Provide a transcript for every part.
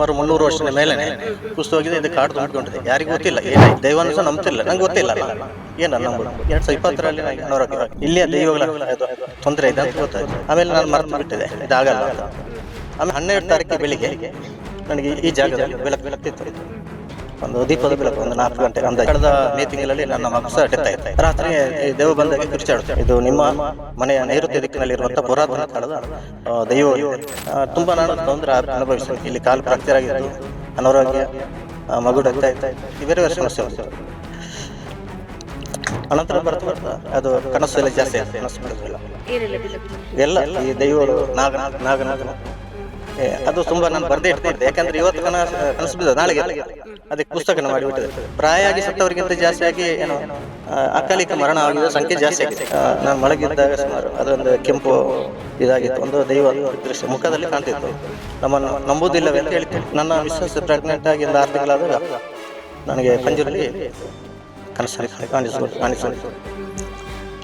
ಸುಮಾರು ಮುನ್ನೂರು ವರ್ಷದ ಮೇಲೆ ಹೋಗಿದೆ ಇದು ಕಾಡು ತುಂಬಿಕೊಂಡಿದೆ. ಯಾರಿಗೂ ಗೊತ್ತಿಲ್ಲ. ಏನಾಯ್ತು ದೈವನೂ ಸಹ ನಂಬ್ತಿಲ್ಲ ನಂಗೆ ಗೊತ್ತಿಲ್ಲ ಏನು ನಂಬೋದು ಎರಡ್ ಸಾವಿರ ಇಪ್ಪತ್ತರಲ್ಲಿ ಅನಾರೋಗ್ಯ ಇಲ್ಲಿಯ ದೈವಗಳ ತೊಂದರೆ ಇದೆ ಅಂತ ಗೊತ್ತಾಯ್ತು. ಆಮೇಲೆ ನಾನು ಮರ್ತು ಬಿಟ್ಟಿದೆ. ಇದಾಗಲ್ಲ ಆಮೇಲೆ ಹನ್ನೆರಡು ತಾರೀಕು ಬೆಳಿಗ್ಗೆ ನನಗೆ ಈ ಜಾಗದಲ್ಲಿ ಬೆಳಕು ಬೆಳಕಿತ್ತು ಒಂದು ದೀಪದ ಬೆಳಕು ಒಂದು ನಾಲ್ಕು ಗಂಟೆ ಅಂದ ಕಳೆದ ಮೇ ತಿಂಗಳಲ್ಲಿ ನನ್ನ ಮಗಸ ಡೆತ್ ಆಯ್ತು. ರಾತ್ರಿ ದೇವ ಬಂದಾಗ ಕಿರುಚಾಡುತ್ತೆ ಇದು ನಿಮ್ಮ ಮನೆಯ ನೈಋತ್ಯ ದಿಕ್ಕಿನಲ್ಲಿರುವಂತಹ ಪುರಾತನ ಕಾಲದ ಆ, ದೈವ ತುಂಬಾ ನಾನು ತೊಂದರೆ ಅನುಭವಿಸಿದೆ. ಇಲ್ಲಿ ಕಾಲು ಫ್ರಾಕ್ಚರ್ ಆಗಿದ್ದು ಅನಾರೋಗ್ಯ ಮಗು ಡೆತ್ ಆಯ್ತು. ಬೇರೆ ಬೇರೆ ಸಮಸ್ಯೆ ಉಂಟು. ಅನಂತರ ಬರ್ತಾ ಬರ್ತಾ ಅದು ಕನಸು ಎಲ್ಲ ಜಾಸ್ತಿ ಆಯ್ತು. ಕನಸು ಎಲ್ಲ ಈ ದೈವಗಳು ನಾಗ ನಾಗ ನಾಗ ಏ, ಅದು ತುಂಬಾ ನಾನು ಬರ್ದೇ ಇರ್ತಿದ್ದೆ ಯಾಕಂದ್ರೆ ಇವತ್ತು ಅನಿಸ್ಬಿದ್ದು ನಾಳೆಗೆ. ಅದಕ್ಕೆ ಪುಸ್ತಕನ ಮಾಡಿಬಿಟ್ಟಿದೆ ಪ್ರಾಯ ಆಗಿ ಸತ್ತವರಿಗಿಂತ ಜಾಸ್ತಿ ಆಗಿ ಏನು ಅಕಾಲಿಕ ಮರಣ ಆಗಿದ ಸಂಖ್ಯೆ ಜಾಸ್ತಿ ಆಗಿದೆ. ನಾನು ಮಲಗಿದ್ದಾಗ ಸುಮಾರು ಅದೊಂದು ಕೆಂಪು ಇದಾಗಿತ್ತು, ಒಂದು ದೈವ ದೃಶ್ಯ ಮುಖದಲ್ಲಿ ಕಾಣ್ತಿತ್ತು. ನಮ್ಮನ್ನು ನಂಬುವುದಿಲ್ಲವೇ ಅಂತ ಹೇಳ್ತೀನಿ ನನ್ನ ವಿಶ್ವಾಸ ಪ್ರೆಗ್ನೆಂಟ್ ಆಗಿ ಆರು ತಿಂಗಳಾದಾಗ ನನಗೆ ಪಂಜುರಲ್ಲಿ ಕನಸಲ್ಲಿ ಕಾಣಿಸ್ಕೊಂಡು ಕಾಣಿಸ್ಕೊಂಡು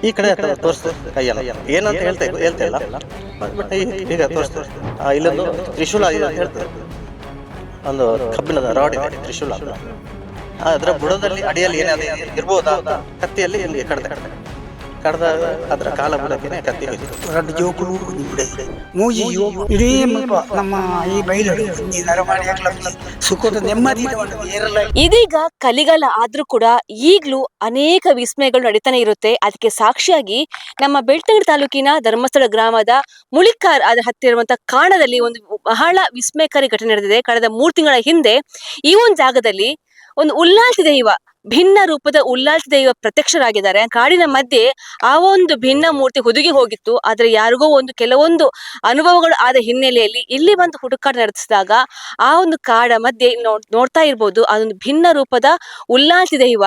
ಈ ಕಡೆ ತೋರಿಸ್ತು ಕೈಯಲ್ಲ. ಏನಂತ ಹೇಳ್ತಾ ಹೇಳ್ತಾ ಇಲ್ಲ ಈಗ ತೋರಿಸ್ತು ಇಲ್ಲೊಂದು ತ್ರಿಶೂಲ ಇದೆ ಅಂತ ಹೇಳ್ತದೆ ಒಂದು ಕಬ್ಬಿಣದ ರಾಡ್ ಇದೆ, ತ್ರಿಶೂಲ ಅದರ ಬುಡದಲ್ಲಿ ಅಡಿಯಲ್ಲಿ ಏನಾದ್ರೂ ಇರ್ಬೋದಾ? ಕತ್ತಿಯಲ್ಲಿ ಇಲ್ಲಿ ಕಡ್ದೆ ಕಡ್ದ? ಅದರ ಕಾಲ ಬುಡಕ್ಕೆ ಕತ್ತಿ ಹೋಯ್ತು. ಜೋಕುಲು ಮೂಜಿ ಇಡೀ ನಮ್ಮ ಈ ಬೈಲು ಈ ನರಮಾಡಿ ಹಾಕ್ಲಕ್ಕೆ ಸುಖದ ನೆಮ್ಮದಿ ಏರಲ್ಲ. ಇದೀಗ ಕಲಿಗಾಲ ಆದ್ರೂ ಕೂಡ ಈಗ್ಲೂ ಅನೇಕ ವಿಸ್ಮಯಗಳು ನಡೀತಾನೆ ಇರುತ್ತೆ. ಅದಕ್ಕೆ ಸಾಕ್ಷಿಯಾಗಿ ನಮ್ಮ ಬೆಳ್ತಂಗಡಿ ತಾಲೂಕಿನ ಧರ್ಮಸ್ಥಳ ಗ್ರಾಮದ ಮುಳಿಕಾರ್ ಅದ್ರ ಹತ್ತಿರ ಇರುವಂತಹ ಕಾಣದಲ್ಲಿ ಒಂದು ಬಹಳ ವಿಸ್ಮಯಕಾರಿ ಘಟನೆ ನಡೆದಿದೆ. ಕಳೆದ ಮೂರು ತಿಂಗಳ ಹಿಂದೆ ಈ ಒಂದು ಜಾಗದಲ್ಲಿ ಒಂದು ಉಲ್ಲಾಸ ದೈವ ಭಿನ್ನ ರೂಪದ ಉಲ್ಲಾಸ ದೈವ ಪ್ರತ್ಯಕ್ಷರಾಗಿದ್ದಾರೆ. ಕಾಡಿನ ಮಧ್ಯೆ ಆ ಒಂದು ಭಿನ್ನ ಮೂರ್ತಿ ಹುದುಗಿ ಹೋಗಿತ್ತು. ಆದ್ರೆ ಯಾರಿಗೋ ಒಂದು ಕೆಲವೊಂದು ಅನುಭವಗಳು ಆದ ಹಿನ್ನೆಲೆಯಲ್ಲಿ ಇಲ್ಲಿ ಬಂದು ಹುಡುಕಾಟ ನಡೆಸಿದಾಗ ಆ ಒಂದು ಕಾಡ ಮಧ್ಯೆ ನೋಡ್, ನೋಡ್ತಾ ಇರ್ಬೋದು. ಅದೊಂದು ಭಿನ್ನ ರೂಪದ ಉಲ್ಲಾಸ ದೈವ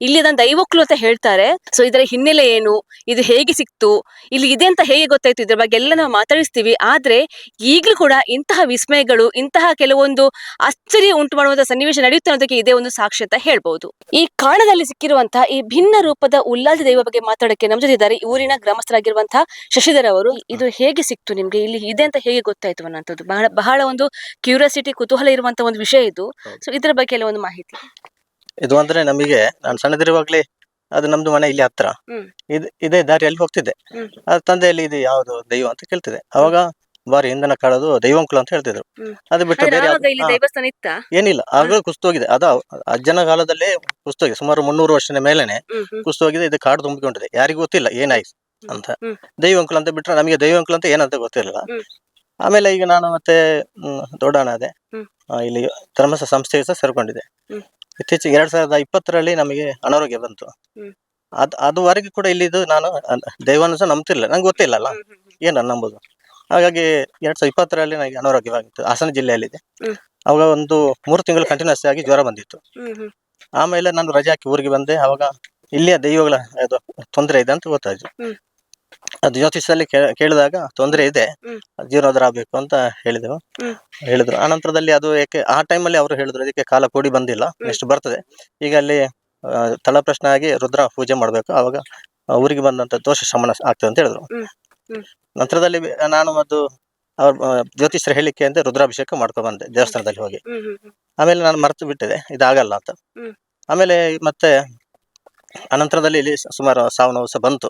ಇಲ್ಲಿ ಅದನ್ನು ದೈವಕ್ಲು ಅಂತ ಹೇಳ್ತಾರೆ. ಸೊ ಇದರ ಹಿನ್ನೆಲೆ ಏನು? ಇದು ಹೇಗೆ ಸಿಕ್ತು? ಇಲ್ಲಿ ಇದೆ ಅಂತ ಹೇಗೆ ಗೊತ್ತಾಯ್ತು? ಇದ್ರ ಬಗ್ಗೆ ಎಲ್ಲ ನಾವು ಮಾತಾಡಿಸ್ತೀವಿ. ಆದ್ರೆ ಈಗಲೂ ಕೂಡ ಇಂತಹ ವಿಸ್ಮಯಗಳು, ಇಂತಹ ಕೆಲವೊಂದು ಆಶ್ಚರ್ಯ ಉಂಟು ಮಾಡುವಂತಹ ಸನ್ನಿವೇಶ ನಡೆಯುತ್ತೆ ಅನ್ನೋದಕ್ಕೆ ಇದೇ ಒಂದು ಸಾಕ್ಷಿ ಅಂತ ಹೇಳ್ಬಹುದು ಕಾಣದಲ್ಲಿ ಸಿಕ್ಕಿರುವಂತಹ ಈ ಭಿನ್ನ ರೂಪದ ಉಲ್ಲಾಸ ದೈವ ಬಗ್ಗೆ ಮಾತಾಡಕ್ಕೆ ನಮ್ಮ ಜೊತೆ ಇದ್ದಾರೆ. ಊರಿನ ಗ್ರಾಮಸ್ಥರಾಗಿರುವಂತಹ ಶಶಿಧರ್ ಅವರು. ಇದು ಹೇಗೆ ಸಿಕ್ತು ನಿಮ್ಗೆ? ಇಲ್ಲಿ ಇದೆ ಅಂತ ಹೇಗೆ ಗೊತ್ತಾಯ್ತು ಅನ್ನೋಂಥದ್ದು ಬಹಳ ಬಹಳ ಒಂದು ಕ್ಯೂರಿಯಾಸಿಟಿ ಕುತೂಹಲ ಇರುವಂತಹ ಒಂದು ವಿಷಯ ಇದು. ಸೊ ಇದ್ರ ಬಗ್ಗೆ ಎಲ್ಲ ಒಂದು ಮಾಹಿತಿ. ಇದು ಅಂದ್ರೆ ನಮಗೆ ನಾನು ಸಣ್ಣದಿರುವಾಗ್ಲೇ ಅದು ನಮ್ದು ಮನೆ ಇಲ್ಲಿ ಹತ್ರ. ಹ್ಮ್. ಇದೆ ಇದೇ ದಾರಿಯಲ್ಲಿ ಹೋಗ್ತಿದ್ದೆ. ಹ್ಮ್. ಅದು ತಂದೆಯಲ್ಲಿ ಇದು ಯಾವ್ದು ದೈವ ಅಂತ ಕೇಳ್ತಿದೆ ಅವಾಗ ಬಾರಿ ಹಿಂದನ ಕಾಳದು ದೈವಂಕುಲ ಅಂತ ಹೇಳ್ತಿದ್ರು. ಅದು ಬಿಟ್ಟು ಬೇರೆ ಆವಾಗ ಯಾವ್ದು- ಇಲ್ಲಿ ಹಾ, ದೈವಸ್ಥಾನ ಇತ್ತ? ಏನಿಲ್ಲ ಆಗ ಕುಸ್ತೋಗಿದೆ. ಅದ ಅಜ್ಜನ ಕಾಲದಲ್ಲೇ ಕುಸ್ತೋಗಿದೆ. ಸುಮಾರು ಮುನ್ನೂರು ವರ್ಷದ ಮೇಲೆನೆ ಕುಸ್ತೋಗಿದೆ ಇದು ಕಾಡು ತುಂಬಿಕೊಂಡಿದೆ. ಯಾರಿಗೂ ಗೊತ್ತಿಲ್ಲ ಏನಾಯ್ತು ಅಂತ. ಹ್ಮ್. ದೈವಂಕುಲ ಅಂತ ಬಿಟ್ರೆ ನಮಗೆ ದೈವಂಕುಲ ಅಂತ ಏನಂತ ಗೊತ್ತಿರಲಿಲ್ಲ ಹ್ಮ್. ಆಮೇಲೆ ಈಗ ನಾನು ಮತ್ತೆ ಹ್ಮ್. ಆ, ಇಲ್ಲಿ ಧರ್ಮಸ ಸಂಸ್ಥೆಗೆ ಸಹ ಸೇರ್ಕೊಂಡಿದೆ. ಹ್ಮ್. ಇತ್ತೀಚೆಗೆ ಎರಡ್ ಸಾವಿರದ ಇಪ್ಪತ್ತರಲ್ಲಿ ನಮಗೆ ಅನಾರೋಗ್ಯ ಬಂತು. ಹ್ಮ್. ಅದ್ ಅದುವರೆಗೂ ಕೂಡ ಇಲ್ಲಿದ್ದು ನಾನು ದೈವನ ಸಹ ನಂಬ್ತಿರ್ಲಿಲ್ಲ. ನಂಗೆ ಗೊತ್ತಿಲ್ಲ ಅಲ್ಲ ಏನ. ನಂಬೋದು? ಹಾಗಾಗಿ ಎರಡ್ ಸಾವಿರದ ಇಪ್ಪತ್ತರಲ್ಲಿ ನನಗೆ ಅನಾರೋಗ್ಯವಾಗಿತ್ತು. ಹಾಸನ ಜಿಲ್ಲೆಯಲ್ಲಿದೆ. ಅವಾಗ ಒಂದು ಮೂರು ತಿಂಗಳು ಕಂಟಿನ್ಯೂಸ್ ಆಗಿ ಜ್ವರ ಬಂದಿತ್ತು. ಆಮೇಲೆ ನಾನು ರಜೆ ಹಾಕಿ ಊರಿಗೆ ಬಂದೆ. ಅವಾಗ ಇಲ್ಲಿಯ ದೈವಗಳ ತೊಂದರೆ ಇದೆ ಅಂತ ಗೊತ್ತಾಯ್ತು. ಜ್ಯೋತಿಷಲ್ಲಿ ಕೇಳಿದಾಗ ತೊಂದರೆ ಇದೆ. ಜೀರ್ಣೋದ್ರ ಆಗ್ಬೇಕು ಅಂತ ಹೇಳಿದೆವು. ಹೇಳಿದ್ರು. ಆನಂತರದಲ್ಲಿ ಅದು ಯಾಕೆ ಆ ಟೈಮಲ್ಲಿ ಅವರು ಹೇಳಿದ್ರು ಇದಕ್ಕೆ ಕಾಲ ಕೂಡಿ ಬಂದಿಲ್ಲ. ನೆಕ್ಸ್ಟ್ ಬರ್ತದೆ. ಈಗ ಅಲ್ಲಿ ತಳ ಪ್ರಶ್ನೆ ಆಗಿ ರುದ್ರ ಪೂಜೆ ಮಾಡ್ಬೇಕು. ಅವಾಗ ಊರಿಗೆ ಬಂದಂತ ದೋಷ ಶಮನ ಆಗ್ತದೆ ಅಂತ ಹೇಳಿದ್ರು. ನಂತರದಲ್ಲಿ ನಾನು ಅದು ಅವ್ರ ಜ್ಯೋತಿಷ್ಯರ ಹೇಳಿಕೆ ಅಂತ ರುದ್ರಾಭಿಷೇಕ ಮಾಡ್ಕೊಂಡ್ ಬಂದೆ ದೇವಸ್ಥಾನದಲ್ಲಿ ಹೋಗಿ. ಆಮೇಲೆ ನಾನು ಮರೆತು ಬಿಟ್ಟಿದೆ ಇದಾಗಲ್ಲ ಅಂತ. ಆಮೇಲೆ ಮತ್ತೆ ಅನಂತರದಲ್ಲಿ ಇಲ್ಲಿ ಸುಮಾರು ಸಾವು ನೋವು ಸಹ ಬಂತು.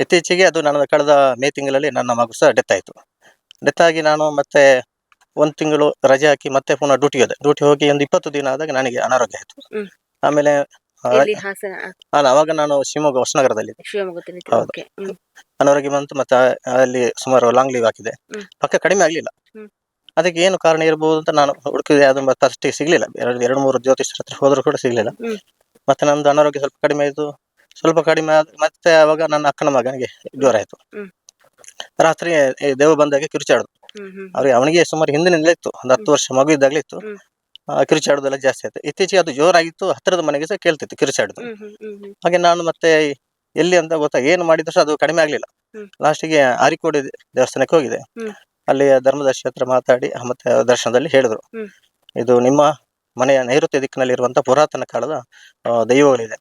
ಇತ್ತೀಚೆಗೆ ಅದು ನನ್ನ ಕಳೆದ ಮೇ ತಿಂಗಳಲ್ಲಿ ನನ್ನ ಮಗು ಸಹ ಡೆತ್ ಆಯ್ತು. ಡೆತ್ ಆಗಿ ನಾನು ಮತ್ತೆ ಒಂದು ತಿಂಗಳು ರಜೆ ಹಾಕಿ ಮತ್ತೆ ಪುನಃ ಡ್ಯೂಟಿ ಹೋದೆ. ಡ್ಯೂಟಿ ಹೋಗಿ ಒಂದು ಇಪ್ಪತ್ತು ದಿನ ಆದಾಗ ನನಗೆ ಅನಾರೋಗ್ಯ ಆಯ್ತು. ಆಮೇಲೆ ಎಲ್ಲಿ ಹಾಸನ? ಆ, ಅಲ್ಲ ಅವಾಗ ನಾನು ಶಿವಮೊಗ್ಗ ಹೊಸನಗರದಲ್ಲಿ ಶಿವಮೊಗ್ಗದಲ್ಲಿ ಹೌದು. Okay hmm. ಅನಾರೋಗ್ಯ ಬಂತು ಮತ್ತೆ ಅಲ್ಲಿ ಸುಮಾರು ಲಾಂಗ್ ಲೀವ್ ಹಾಕಿದೆ. ಹ್ಮ್. ಪಕ್ಕ ಕಡಿಮೆ ಆಗ್ಲಿಲ್ಲ. ಹ್ಮ್. ಅದಕ್ಕೆ ಏನು ಕಾರಣ ಇರಬಹುದು ಅಂತ ನಾನು ಹುಡುಕಿದೆ ಅದು ಮತ್ತೆ ಅಷ್ಟೇ ಸಿಗ್ಲಿಲ್ಲ. ಎರಡು ಎರಡು ಮೂರು ಜ್ಯೋತಿಷ್ಯರ ಹತ್ರ ಹೋದ್ರು ಕೂಡ ಸಿಗ್ಲಿಲ್ಲ. ಹ್ಮ್. ಮತ್ತೆ ನಂದು ಅನಾರೋಗ್ಯ ಸ್ವಲ್ಪ ಕಡಿಮೆ ಆಯ್ತು. ಸ್ವಲ್ಪ ಕಡಿಮೆ ಆದ ಮತ್ತೆ ಅವಾಗ ನನ್ನ ಅಕ್ಕನ ಮಗನಿಗೆ ಜ್ವರ ಆಯ್ತು. ಹ್ಮ್. ರಾತ್ರಿ ಈ ದೇವ ಬಂದಾಗ ಕಿರುಚಾಡುದು. ಹ್ಮ್ ಹ್ಮ್. ಅವ್ರಿಗೆ ಅವನಿಗೆ ಸುಮಾರು ಹಿಂದಿನಿಂದಲೇ ಇತ್ತು. ಒಂದು ಹತ್ತು ವರ್ಷ ಮಗು ಇದ್ದಾಗಲೇ ಇತ್ತು. ಹ್ಮ್. ಕಿರುಚಾಡುದೆಲ್ಲ ಜಾಸ್ತಿ ಆಯ್ತು. ಇತ್ತೀಚೆಗೆ ಅದು ಜೋರಾಗಿತ್ತು ಹತ್ತಿರದ ಮನೆಗೆ ಸಹ ಕೇಳ್ತಿತ್ತು ಕಿರುಚಾಡುದು. ಹಾಗೆ ನಾನು ಮತ್ತೆ ಎಲ್ಲಿ ಅಂತ ಗೊತ್ತಾ ಏನು ಮಾಡಿದ್ರು ಅದು ಕಡಿಮೆ ಆಗ್ಲಿಲ್ಲ. ಲಾಸ್ಟಿಗೆ ಆರಿಕೋಡಿ ದೇವಸ್ಥಾನಕ್ಕೆ ಹೋಗಿದೆ. ಅಲ್ಲಿ ಧರ್ಮದರ್ಶಿ ಹತ್ರ ಮಾತಾಡಿ ಮತ್ತೆ ದರ್ಶನದಲ್ಲಿ ಹೇಳಿದ್ರು. ಇದು ನಿಮ್ಮ ಮನೆಯ ನೈಋತ್ಯ ದಿಕ್ಕಿನಲ್ಲಿರುವಂತಹ ಪುರಾತನ ಕಾಲದ ದೈವಗಳಿದೆ.